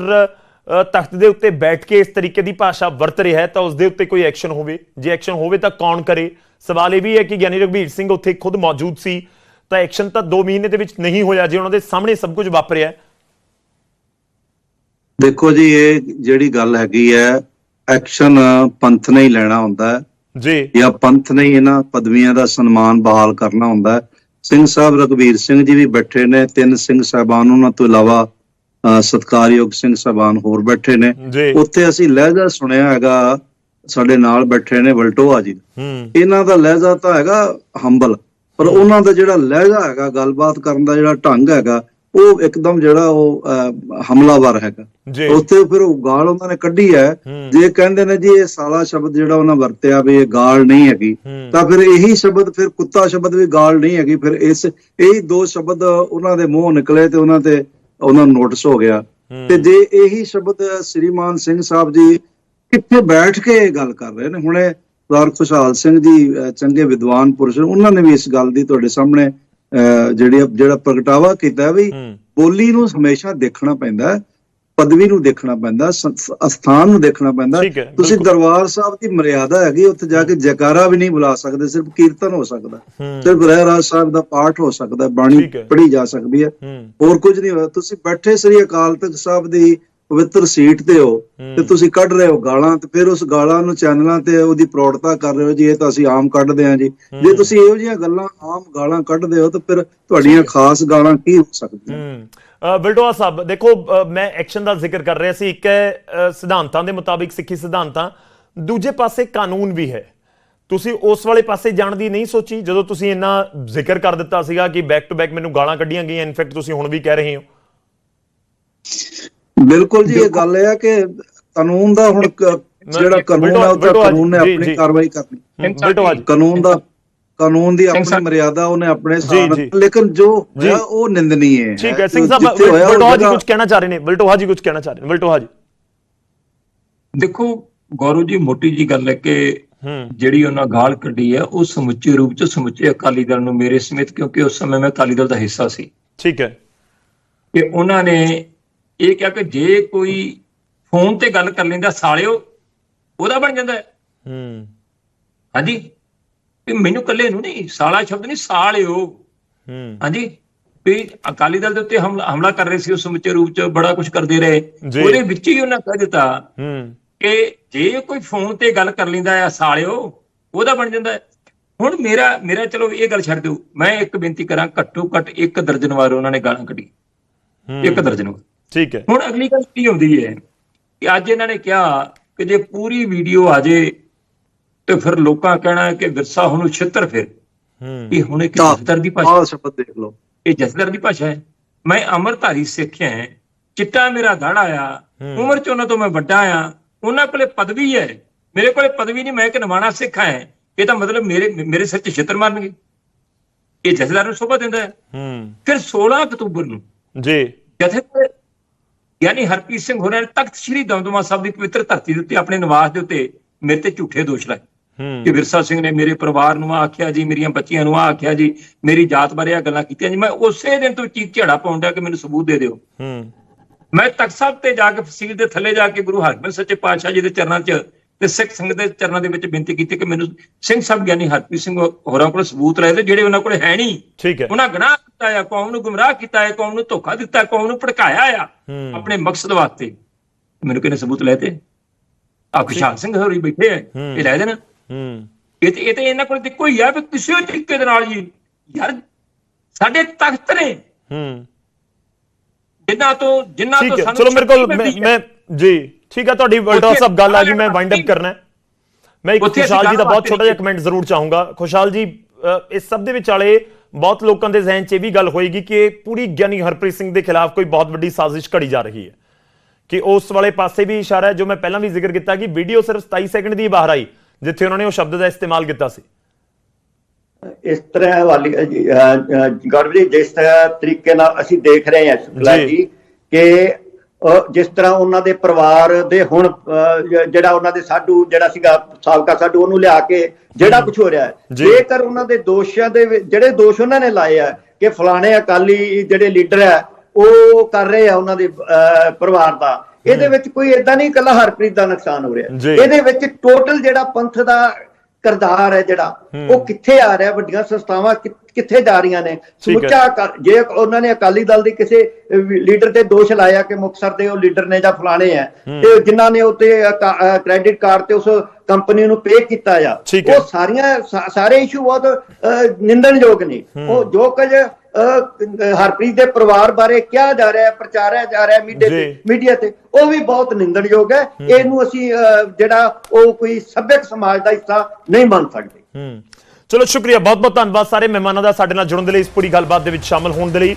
ਤਖਤ ਦੇ ਉੱਤੇ ਬੈਠ ਕੇ ਇਸ ਤਰੀਕੇ ਦੀ ਭਾਸ਼ਾ ਵਰਤ ਰਿਹਾ ਹੈ ਤਾਂ ਉਸ ਦੇ ਉੱਤੇ ਕੋਈ ਐਕਸ਼ਨ ਹੋਵੇ। ਜੇ ਐਕਸ਼ਨ ਹੋਵੇ ਤਾਂ ਕੌਣ ਕਰੇ? ਸਵਾਲ ਇਹ ਵੀ ਹੈ ਕਿ ਗਿਆਨੀ ਰਘਬੀਰ ਸਿੰਘ ਉੱਥੇ ਖੁਦ ਮੌਜੂਦ ਸੀ ਤਾਂ ਐਕਸ਼ਨ ਤਾਂ 2 ਮਹੀਨੇ ਦੇ ਵਿੱਚ ਨਹੀਂ ਹੋਇਆ ਜੇ ਉਹਨਾਂ ਦੇ ਸਾਹਮਣੇ ਸਭ ਕੁਝ ਵਾਪਰਿਆ। ਦੇਖੋ ਜੀ ਇਹ ਜਿਹੜੀ ਗੱਲ ਹੈਗੀ ਹੈ ਐਕਸ਼ਨ ਪੰਥ ਨੇ ਹੀ ਲੈਣਾ ਹੁੰਦਾ ਹੈ। ਜੀ। ਜਾਂ ਪੰਥ ਨੇ ਇਹਨਾਂ ਪਦਵੀਆਂ ਦਾ ਸਨਮਾਨ ਬਹਾਲ ਕਰਨਾ ਹੁੰਦਾ ਹੈ। ਸਿੰਘ ਸਾਹਿਬ ਰਘਬੀਰ ਸਿੰਘ ਜੀ ਵੀ ਬੈਠੇ ਨੇ ਤਿੰਨ ਸਿੰਘ ਸਾਹਿਬਾਨ ਉਹਨਾਂ ਤੋਂ ਇਲਾਵਾ ਸਤਿਕਾਰਯੋਗ ਸਿੰਘ ਸਾਹਿਬਾਨ ਹੋਰ ਬੈਠੇ ਨੇ। ਉੱਥੇ ਅਸੀਂ ਲਹਿਜਾ ਸੁਣਿਆ ਹੈਗਾ ਸਾਡੇ ਨਾਲ ਬੈਠੇ ਨੇ ਵਲਟੋਆ ਜੀ। ਇਹਨਾਂ ਦਾ ਲਹਿਜਾ ਤਾਂ ਹੈਗਾ ਹੰਬਲ ਪਰ ਉਹਨਾਂ ਦਾ ਜਿਹੜਾ ਲਹਿਜਾ ਹੈਗਾ ਗੱਲਬਾਤ ਕਰਨ ਦਾ ਜਿਹੜਾ ਢੰਗ ਹੈਗਾ ਉਹ ਇੱਕਦਮ ਜਿਹੜਾ ਉਹ ਹਮਲਾਵਰ ਹੈਗਾ। ਉੱਥੇ ਫਿਰ ਉਹ ਗਾਲ ਉਹਨਾਂ ਨੇ ਕੱਢੀ ਹੈ। ਜੇ ਕਹਿੰਦੇ ਨੇ ਜੀ ਇਹ ਸਾਲਾ ਸ਼ਬਦ ਜਿਹੜਾ ਉਹਨਾਂ ਵਰਤਿਆ ਵੀ ਇਹ ਗਾਲ ਨਹੀਂ ਹੈਗੀ ਤਾਂ ਫਿਰ ਇਹੀ ਸ਼ਬਦ ਫਿਰ ਕੁੱਤਾ ਸ਼ਬਦ ਵੀ ਗਾਲ ਨਹੀਂ ਹੈਗੀ। ਫਿਰ ਇਸ ਇਹੀ ਦੋ ਸ਼ਬਦ ਉਹਨਾਂ ਦੇ ਮੂੰਹੋਂ ਨਿਕਲੇ ਤੇ ਉਹਨਾਂ ਤੇ ਉਹਨਾਂ ਨੂੰ ਨੋਟਿਸ ਹੋ ਗਿਆ। ਤੇ ਜੇ ਇਹੀ ਸ਼ਬਦ ਸ੍ਰੀਮਾਨ ਸਿੰਘ ਸਾਹਿਬ ਜੀ ਕਿੱਥੇ ਬੈਠ ਕੇ ਇਹ ਗੱਲ ਕਰ ਰਹੇ ਨੇ? ਹੁਣੇ ਸਰਦਾਰ ਖੁਸ਼ਹਾਲ ਸਿੰਘ ਜੀ ਚੰਗੇ ਵਿਦਵਾਨ ਪੁਰਸ਼ ਉਹਨਾਂ ਨੇ ਵੀ ਇਸ ਗੱਲ ਦੀ ਤੁਹਾਡੇ ਸਾਹਮਣੇ ਜਿਹੜੀ ਜਿਹੜਾ ਪ੍ਰਗਟਾਵਾ ਕੀਤਾ ਵੀ ਬੋਲੀ ਨੂੰ ਹਮੇਸ਼ਾ ਦੇਖਣਾ ਪੈਂਦਾ ਪਦਵੀ ਨੂੰ ਦੇਖਣਾ ਪੈਂਦਾ ਸ- ਸ- ਅਸਥਾਨ ਨੂੰ ਦੇਖਣਾ ਪੈਂਦਾ। ਤੁਸੀਂ। ਦਰਬਾਰ ਸਾਹਿਬ ਦੀ ਮਰਿਆਦਾ ਹੈਗੀ ਉੱਥੇ ਜਾ ਕੇ ਜੈਕਾਰਾ ਵੀ ਨਹੀਂ ਬੁਲਾ ਸਕਦੇ ਸਿਰਫ ਕੀਰਤਨ ਹੋ ਸਕਦਾ। ਸਿਰਫ ਰਹਿਰਾਜ ਸਾਹਿਬ ਦਾ ਪਾਠ ਹੋ ਸਕਦਾ ਬਾਣੀ। ਪੜ੍ਹੀ ਜਾ ਸਕਦੀ ਹੈ। ਹੋਰ ਕੁਝ ਨਹੀਂ ਹੋਇਆ। ਤੁਸੀਂ ਬੈਠੇ ਸ੍ਰੀ ਅਕਾਲ ਤਖਤ ਸਾਹਿਬ ਦੀ ਪਵਿੱਤਰ ਸੀਟ ਤੇ ਹੋ। ਤੇ ਤੁਸੀਂ ਕੱਢ ਰਹੇ ਹੋ ਗਾਲਾਂ ਤੇ ਫਿਰ ਉਸ ਗਾਲਾਂ ਨੂੰ ਚੈਨਲਾਂ ਤੇ ਉਹਦੀ ਪ੍ਰੌੜਤਾ ਕਰ ਰਹੇ ਹੋ ਜੀ ਇਹ ਤਾਂ ਅਸੀਂ ਆਮ ਕੱਢਦੇ ਹਾਂ ਜੀ। ਜੇ ਤੁਸੀਂ ਇਹੋ ਜਿਹੀਆਂ ਗੱਲਾਂ ਆਮ ਗਾਲਾਂ ਕੱਢਦੇ ਹੋ ਤਾਂ ਫਿਰ ਤੁਹਾਡੀਆਂ ਖਾਸ ਗਾਲਾਂ ਕੀ ਹੋ ਸਕਦੀਆਂ? ਬਲਟੋਆ ਸਾਹਿਬ ਦੇਖੋ ਮੈਂ ਐਕਸ਼ਨ ਦਾ ਜ਼ਿਕਰ ਕਰ ਰਿਹਾ ਸੀ। ਇੱਕ ਹੈ ਸਿਧਾਂਤਾਂ ਦੇ ਮੁਤਾਬਿਕ ਸਿੱਖੀ ਸਿਧਾਂਤਾਂ। ਦੂਜੇ ਪਾਸੇ ਕਾਨੂੰਨ ਵੀ ਹੈ। ਤੁਸੀਂ ਉਸ ਵਾਲੇ ਪਾਸੇ ਜਾਣ ਦੀ ਨਹੀਂ ਸੋਚੀ ਜਦੋਂ ਤੁਸੀਂ ਇੰਨਾ ਜ਼ਿਕਰ ਕਰ ਦਿੱਤਾ ਸੀਗਾ ਕਿ ਬੈਕ ਟੂ ਬੈਕ ਮੈਨੂੰ ਗਾਲਾਂ ਕੱਢੀਆਂ ਗਈਆਂ ਇਨਫੈਕਟ ਤੁਸੀਂ ਹੁਣ ਵੀ ਕਹਿ ਰਹੇ ਹੋ। ਬਿਲਕੁਲ ਜੀ ਇਹ ਗੱਲ ਹੈ ਕਿ ਕਾਨੂੰਨ ਦਾ ਹੁਣ ਜਿਹੜਾ ਕਾਨੂੰਨ ਹੈ ਉਹ ਕਾਨੂੰਨ ਨੇ ਆਪਣੀ। ਕਾਰਵਾਈ ਕਰਨੀ। ਕਾਨੂੰਨ ਦਾ ਕਾਨੂੰਨ ਦੀ ਆਪਣੀ ਮਰਿਆਦਾ ਉਹਨੇ ਆਪਣੇ ਜੀ, ਸਾਹ ਜੀ। ਲੇਕਿਨ ਜੋ। ਹੋਇਆ ਉਹ ਨਿੰਦਨੀय ਹੈ। ਠੀਕ ਹੈ ਸਿੰਘ ਸਾਹਿਬ ਬਲਟੋਆ ਜੀ ਕੁਝ ਕਹਿਣਾ ਚਾਹ ਰਹੇ ਨੇ ਬਲਟੋਆ ਜੀ ਕੁਝ ਕਹਿਣਾ ਚਾਹ ਰਹੇ ਨੇ ਬਲਟੋਆ ਜੀ। ਦੇਖੋ ਗੌਰਵ ਜੀ ਮੋਟੀ ਜੀ ਗੱਲ ਹੈ ਕਿ ਜਿਹੜੀ ਉਹਨਾਂ ਗਾਲ ਕੱਢੀ ਹੈ ਉਹ ਸਮੁੱਚੇ ਰੂਪ ਚ ਸਮੁੱਚੇ ਅਕਾਲੀ ਦਲ ਨੂੰ ਮੇਰੇ ਸਮੇਤ ਕਿਉਂਕਿ ਉਸ ਸਮੇਂ ਮੈਂ ਅਕਾਲੀ ਦਲ ਦਾ ਹਿੱਸਾ ਸੀ। ਠੀਕ ਹੈ। ਕਿ ਉਹਨਾਂ ਨੇ ਇਹ ਕਿਹਾ ਕਿ ਜੇ ਕੋਈ ਫੋਨ ਤੇ ਗੱਲ ਕਰ ਲੈਂਦਾ ਸਾਲਿਓ ਉਹਦਾ ਬਣ ਜਾਂਦਾ ਹੈ। ਹੂੰ। ਹਾਂਜੀ? ਵੀ ਮੈਨੂੰ ਇਕੱਲੇ ਨੂੰ ਨਹੀਂ ਸਾਲਾ ਸ਼ਬਦ ਨਹੀਂ ਸਾਲਿਓ। ਹੂੰ। ਹਾਂਜੀ? ਵੀ ਅਕਾਲੀ ਦਲ ਦੇ ਉੱਤੇ ਹਮਲਾ ਕਰ ਰਹੇ ਸੀ ਉਸ ਸਮੁੱਚੇ ਰੂਪ ਚ ਬੜਾ ਕੁਝ ਕਰਦੇ ਰਹੇ। ਉਹਦੇ ਵਿੱਚ ਹੀ ਉਹਨਾਂ ਕਹਿ ਦਿੱਤਾ ਹੂੰ। ਕਿ ਜੇ ਕੋਈ ਫੋਨ ਤੇ ਗੱਲ ਕਰ ਲੈਂਦਾ ਆ ਸਾਲਿਓ ਉਹਦਾ ਬਣ ਜਾਂਦਾ। ਹੁਣ ਮੇਰਾ ਮੇਰਾ ਚਲੋ ਇਹ ਗੱਲ ਛੱਡ ਦਿਓ। ਮੈਂ ਇੱਕ ਬੇਨਤੀ ਕਰਾਂ ਘੱਟੋ ਘੱਟ ਇੱਕ ਦਰਜਨ ਵਾਰ ਉਹਨਾਂ ਨੇ ਗਾਲਾਂ ਕੱਢੀ ਹੂੰ। ਇੱਕ ਦਰਜਨ ਵਾਰ। ਠੀਕ ਹੈ। ਹੁਣ ਅਗਲੀ ਗੱਲ ਕੀ ਹੁੰਦੀ ਹੈ ਕਿ ਅੱਜ ਇਹਨਾਂ ਨੇ ਕਿਹਾ ਕਿ ਜੇ ਪੂਰੀ ਵੀਡੀਓ ਆ ਜੇ ਤੇ ਫਿਰ ਲੋਕਾਂ ਕਹਿਣਾ ਕਿ ਵਿਰਸਾ ਹੁਣ ਛਿੱਤਰ ਫਿਰ। ਹੂੰ। ਇਹ ਹੁਣ ਇੱਕ ਤਾਂ ਜਸਦਰ ਦੀ ਭਾਸ਼ਾ ਆਹ ਸ਼ਬਦ ਦੇਖ ਲਓ। ਇਹ ਜਸਦਰ ਦੀ ਭਾਸ਼ਾ ਹੈ। ਮੈਂ ਅਮਰਧਾਰੀ ਸਿੱਖ ਹਾਂ। ਚਿੱਟਾ ਮੇਰਾ ਗੜ ਆਇਆ। ਉਮਰ ਚ ਉਹਨਾਂ ਤੋਂ ਮੈਂ ਵੱਡਾ ਆ। ਉਹਨਾਂ ਕੋਲੇ ਪਦਵੀ ਹੈ। ਮੇਰੇ ਕੋਲੇ ਪਦਵੀ ਨਹੀਂ ਮੈਂ ਇੱਕ ਨਵਾਣਾ ਸਿੱਖ ਹਾਂ। ਇਹ ਤਾਂ ਮਤਲਬ ਮੇਰੇ ਮੇਰੇ ਸਿਰ 'ਚ ਛਿੱਤਰ ਮਾਰਨਗੇ। ਇਹ ਜਸਦਰ ਨੂੰ ਸ਼ੋਭਾ ਦਿੰਦਾ ਹੈ। ਹੂੰ। ਫਿਰ 16 ਅਕਤੂਬਰ ਨੂੰ ਜੀ। ਜਥੇ ਯਾਨੀ ਹਰਪ੍ਰੀਤ ਸਿੰਘ ਹੋਰਾਂ ਨੇ ਤਖਤ ਸ੍ਰੀ ਦਮਦਮਾ ਸਾਹਿਬ ਦੀ ਪਵਿੱਤਰ ਧਰਤੀ ਦੇ ਉੱਤੇ ਆਪਣੇ ਨਿਵਾਸ ਦੇ ਉੱਤੇ ਮੇਰੇ ਤੇ ਝੂਠੇ ਦੋਸ਼ ਲਾਏ। ਕਿ ਵਿਰਸਾ ਸਿੰਘ ਨੇ ਮੇਰੇ ਪਰਿਵਾਰ ਨੂੰ ਆਖਿਆ ਜੀ ਮੇਰੀਆਂ ਬੱਚੀਆਂ ਨੂੰ ਆਖਿਆ ਜੀ ਮੇਰੀ ਜਾਤ ਬਾਰੇ ਆ ਗੱਲਾਂ ਕੀਤੀਆਂ ਜੀ। ਮੈਂ ਉਸੇ ਦਿਨ ਤੋਂ ਚੀਕ ਝੜਾ ਪਾਉਂਦਾ ਕਿ ਮੈਨੂੰ ਸਬੂਤ ਦੇ ਦਿਓ। ਹੂੰ। ਮੈਂ ਤਖਤ ਸਾਹਿਬ ਤੇ ਜਾ ਕੇ ਫਸੀਲ ਦੇ ਥੱਲੇ ਜਾ ਕੇ ਗੁਰੂ ਹਰਗੋਬਿੰਦ ਸੱਚੇ ਪਾਤਸ਼ਾਹ ਜੀ ਦੇ ਚਰਨਾਂ 'ਚ ਤੇ ਸਿੱਖ ਸੰਗਤ ਦੇ ਚਰਨਾਂ ਦੇ ਵਿੱਚ ਬੇਨਤੀ ਕੀਤੀ ਕਿ ਮੈਨੂੰ ਸਿੰਘ ਸਾਹਿਬ ਗਿਆਨੀ ਹਰਪ੍ਰੀਤ ਸਿੰਘ ਹੋਰਾਂ ਕੋਲ ਸਬੂਤ ਲਏ ਤੇ ਜਿਹੜੇ ਉਹਨਾਂ ਕੋਲ ਹੈ ਨਹੀਂ। ਠੀਕ ਹੈ। ਉਹਨਾਂ ਗੁਨਾਹ ਕੀਤਾ ਹੈ ਕੌਮ ਨੂੰ ਗੁੰਮਰਾਹ ਕੀਤਾ ਹੈ ਕੌਮ ਨੂੰ ਧੋਖਾ ਦਿੱਤਾ ਕੌਮ ਨੂੰ ਭੜਕਾਇਆ ਆ ਆਪਣੇ ਮਕਸਦ ਵਾਸਤੇ। ਮੈਨੂੰ ਕਿਹਨੇ ਸਬੂਤ ਲਏ ਤੇ? ਆ ਖੁਸ਼ਹਾਲ ਸਿੰਘ ਹੋਰੀ ਬੈਠੇ ਆ ਹੂੰ। ਇਹ ਲੈ ਦੇਣ। ਹੂੰ। ਇਹ ਤੇ ਇਹ ਤੇ ਇਹਨਾਂ ਕੋਲ ਤੇ ਕੋਈ ਆ ਵੀ ਕਿਸੇ ਤਰੀਕੇ ਦੇ ਨਾਲ ਜੀ ਯਾਰ ਸਾਡੇ ਤਖਤ ਨੇ। ਹੂੰ। ਜਿਨ੍ਹਾਂ ਤੋਂ ਜਿਨ੍ਹਾਂ ਤੋਂ ਹੈ। ਸਾਨੂੰ ਚਲੋ ਮੇਰੇ ਕੋਲ ਮੈਂ ਹੈ। ਜੀ ਠੀਕ ਹੈ ਤੁਹਾਡੀ ਵਲਟਾ ਸਾਹਿਬ ਗੱਲ ਆ ਗਈ ਮੈਂ ਵਾਈਂਡ ਅਪ ਕਰਨਾ ਹੈ। ਮੈਂ ਇੱਕ ਖੁਸ਼ਹਾਲ ਜੀ ਦਾ ਬਹੁਤ ਛੋਟਾ ਜਿਹਾ ਕਮੈਂਟ ਜ਼ਰੂਰ ਚਾਹੂੰਗਾ। ਖੁਸ਼ਹਾਲ ਜੀ ਇਸ ਸਭ ਦੇ ਵਿਚਾਲੇ ਬਹੁਤ ਲੋਕਾਂ ਦੇ ਜ਼ਿਹਨ 'ਚ ਇਹ ਵੀ ਗੱਲ ਹੋਏਗੀ ਕਿ ਪੂਰੀ ਗਿਆਨੀ ਹਰਪ੍ਰੀਤ ਸਿੰਘ ਦੇ ਖਿਲਾਫ ਕੋਈ ਬਹੁਤ ਵੱਡੀ ਸਾਜ਼ਿਸ਼ ਘੜੀ ਜਾ ਰਹੀ ਹੈ। ਕਿ ਉਸ ਵਾਲੇ ਪਾਸੇ ਵੀ ਇਸ਼ਾਰਾ ਹੈ ਜੋ ਮੈਂ ਪਹਿਲਾਂ ਵੀ ਜ਼ਿਕਰ ਕੀਤਾ ਕਿ ਵੀਡੀਓ ਸਿਰਫ 27 ਸੈਕਿੰਡ ਦੀ ਬਾਹਰ ਆਈ। ਜਿੱਥੇ ਉਹਨਾਂ ਨੇ ਉਹ ਸ਼ਬਦ ਦਾ ਇਸਤੇਮਾਲ ਕੀਤਾ ਸੀ ਇਸ ਤਰ੍ਹਾਂ ਵਾਲੀ ਗੌਰਵ ਜੀ ਜਿਸ ਤਰੀਕੇ ਨਾਲ ਅਸੀਂ ਦੇਖ ਰਹੇ ਹਾਂ ਸ਼ੁਕਲਾ ਜੀ। ਕਿ ਜਿਸ ਤਰ੍ਹਾਂ ਉਹਨਾਂ ਦੇ ਪਰਿਵਾਰ ਦੇ ਹੁਣ ਜਿਹੜਾ ਉਹਨਾਂ ਦੇ ਸਾਡੂ ਜਿਹੜਾ ਸੀਗਾ ਸਾਬਕਾ ਸਾਡੂ ਉਹਨੂੰ ਲਿਆ ਕੇ ਜਿਹੜਾ ਕੁਝ ਹੋ ਰਿਹਾ ਹੈ। ਜੇਕਰ ਉਹਨਾਂ ਦੇ ਦੋਸ਼ਾਂ ਦੇ ਜਿਹੜੇ ਦੋਸ਼ ਉਹਨਾਂ ਨੇ ਲਾਏ ਆ ਕਿ ਫਲਾਣੇ ਅਕਾਲੀ ਜਿਹੜੇ ਲੀਡਰ ਹੈ ਉਹ ਕਰ ਰਹੇ ਆ ਉਹਨਾਂ ਦੇ ਪਰਿਵਾਰ ਦਾ ਇਹਦੇ ਵਿੱਚ ਕੋਈ ਇਦਾਂ ਨਹੀਂ ਇਕੱਲਾ ਹਰਪ੍ਰੀਤ ਦਾ ਨੁਕਸਾਨ ਹੋ ਰਿਹਾ। ਇਹਦੇ ਵਿੱਚ ਟੋਟਲ ਜਿਹੜਾ ਪੰਥ ਦਾ ਕਰਦਾਰ ਹੈ ਜਿਹੜਾ ਉਹ ਕਿੱਥੇ ਆ ਰਿਹਾ? ਵੱਡੀਆਂ ਸੰਸਥਾਵਾਂ ਕਿੱਥੇ ਜਾ ਰਹੀਆਂ ਨੇ? ਸਮੁੱਚਾ ਜੇ ਉਹਨਾਂ ਨੇ ਅਕਾਲੀ ਦਲ ਦੇ ਕਿਸੇ ਲੀਡਰ ਤੇ ਦੋਸ਼ ਲਾਇਆ ਕਿ ਮੁਕਤਸਰ ਦੇ ਉਹ ਲੀਡਰ ਨੇ ਜਾਂ ਫਲਾਣੇ ਹੈ ਤੇ ਜਿਨ੍ਹਾਂ ਨੇ ਉੱਤੇ ਕ੍ਰੈਡਿਟ ਕਾਰਡ ਤੇ ਉਸ ਕੰਪਨੀ ਨੂੰ ਪੇ ਕੀਤਾ ਆ। ਉਹ ਸਾਰੀਆਂ ਸਾਰੇ ਇਸ਼ੂ ਬਹੁਤ ਨਿੰਦਣਯੋਗ ਨੇ। ਉਹ ਜੋ ਕੁਝ ਹਰਪ੍ਰੀਤ ਦੇ ਪਰਿਵਾਰ ਬਾਰੇ ਕਿਹਾ ਜਾ ਰਿਹਾ ਹੈ ਪ੍ਰਚਾਰਿਆ ਜਾ ਰਿਹਾ ਮੀਡੀਆ ਤੇ। ਮੀਡੀਆ ਤੇ ਉਹ ਵੀ ਬਹੁਤ ਨਿੰਦਣਯੋਗ ਹੈ। ਇਹਨੂੰ ਅਸੀਂ ਜਿਹੜਾ ਉਹ ਕੋਈ ਸੱਭਿਅਕ ਸਮਾਜ ਦਾ ਹਿੱਸਾ ਨਹੀਂ ਮੰਨ ਸਕਦੇ। ਹੂੰ। ਚਲੋ ਸ਼ੁਕਰੀਆ ਬਹੁਤ ਬਹੁਤ ਧੰਨਵਾਦ ਸਾਰੇ ਮਹਿਮਾਨਾਂ ਦਾ ਸਾਡੇ ਨਾਲ ਜੁੜਨ ਦੇ ਲਈ ਇਸ ਪੂਰੀ ਗੱਲਬਾਤ ਦੇ ਵਿੱਚ ਸ਼ਾਮਲ ਹੋਣ ਦੇ ਲਈ।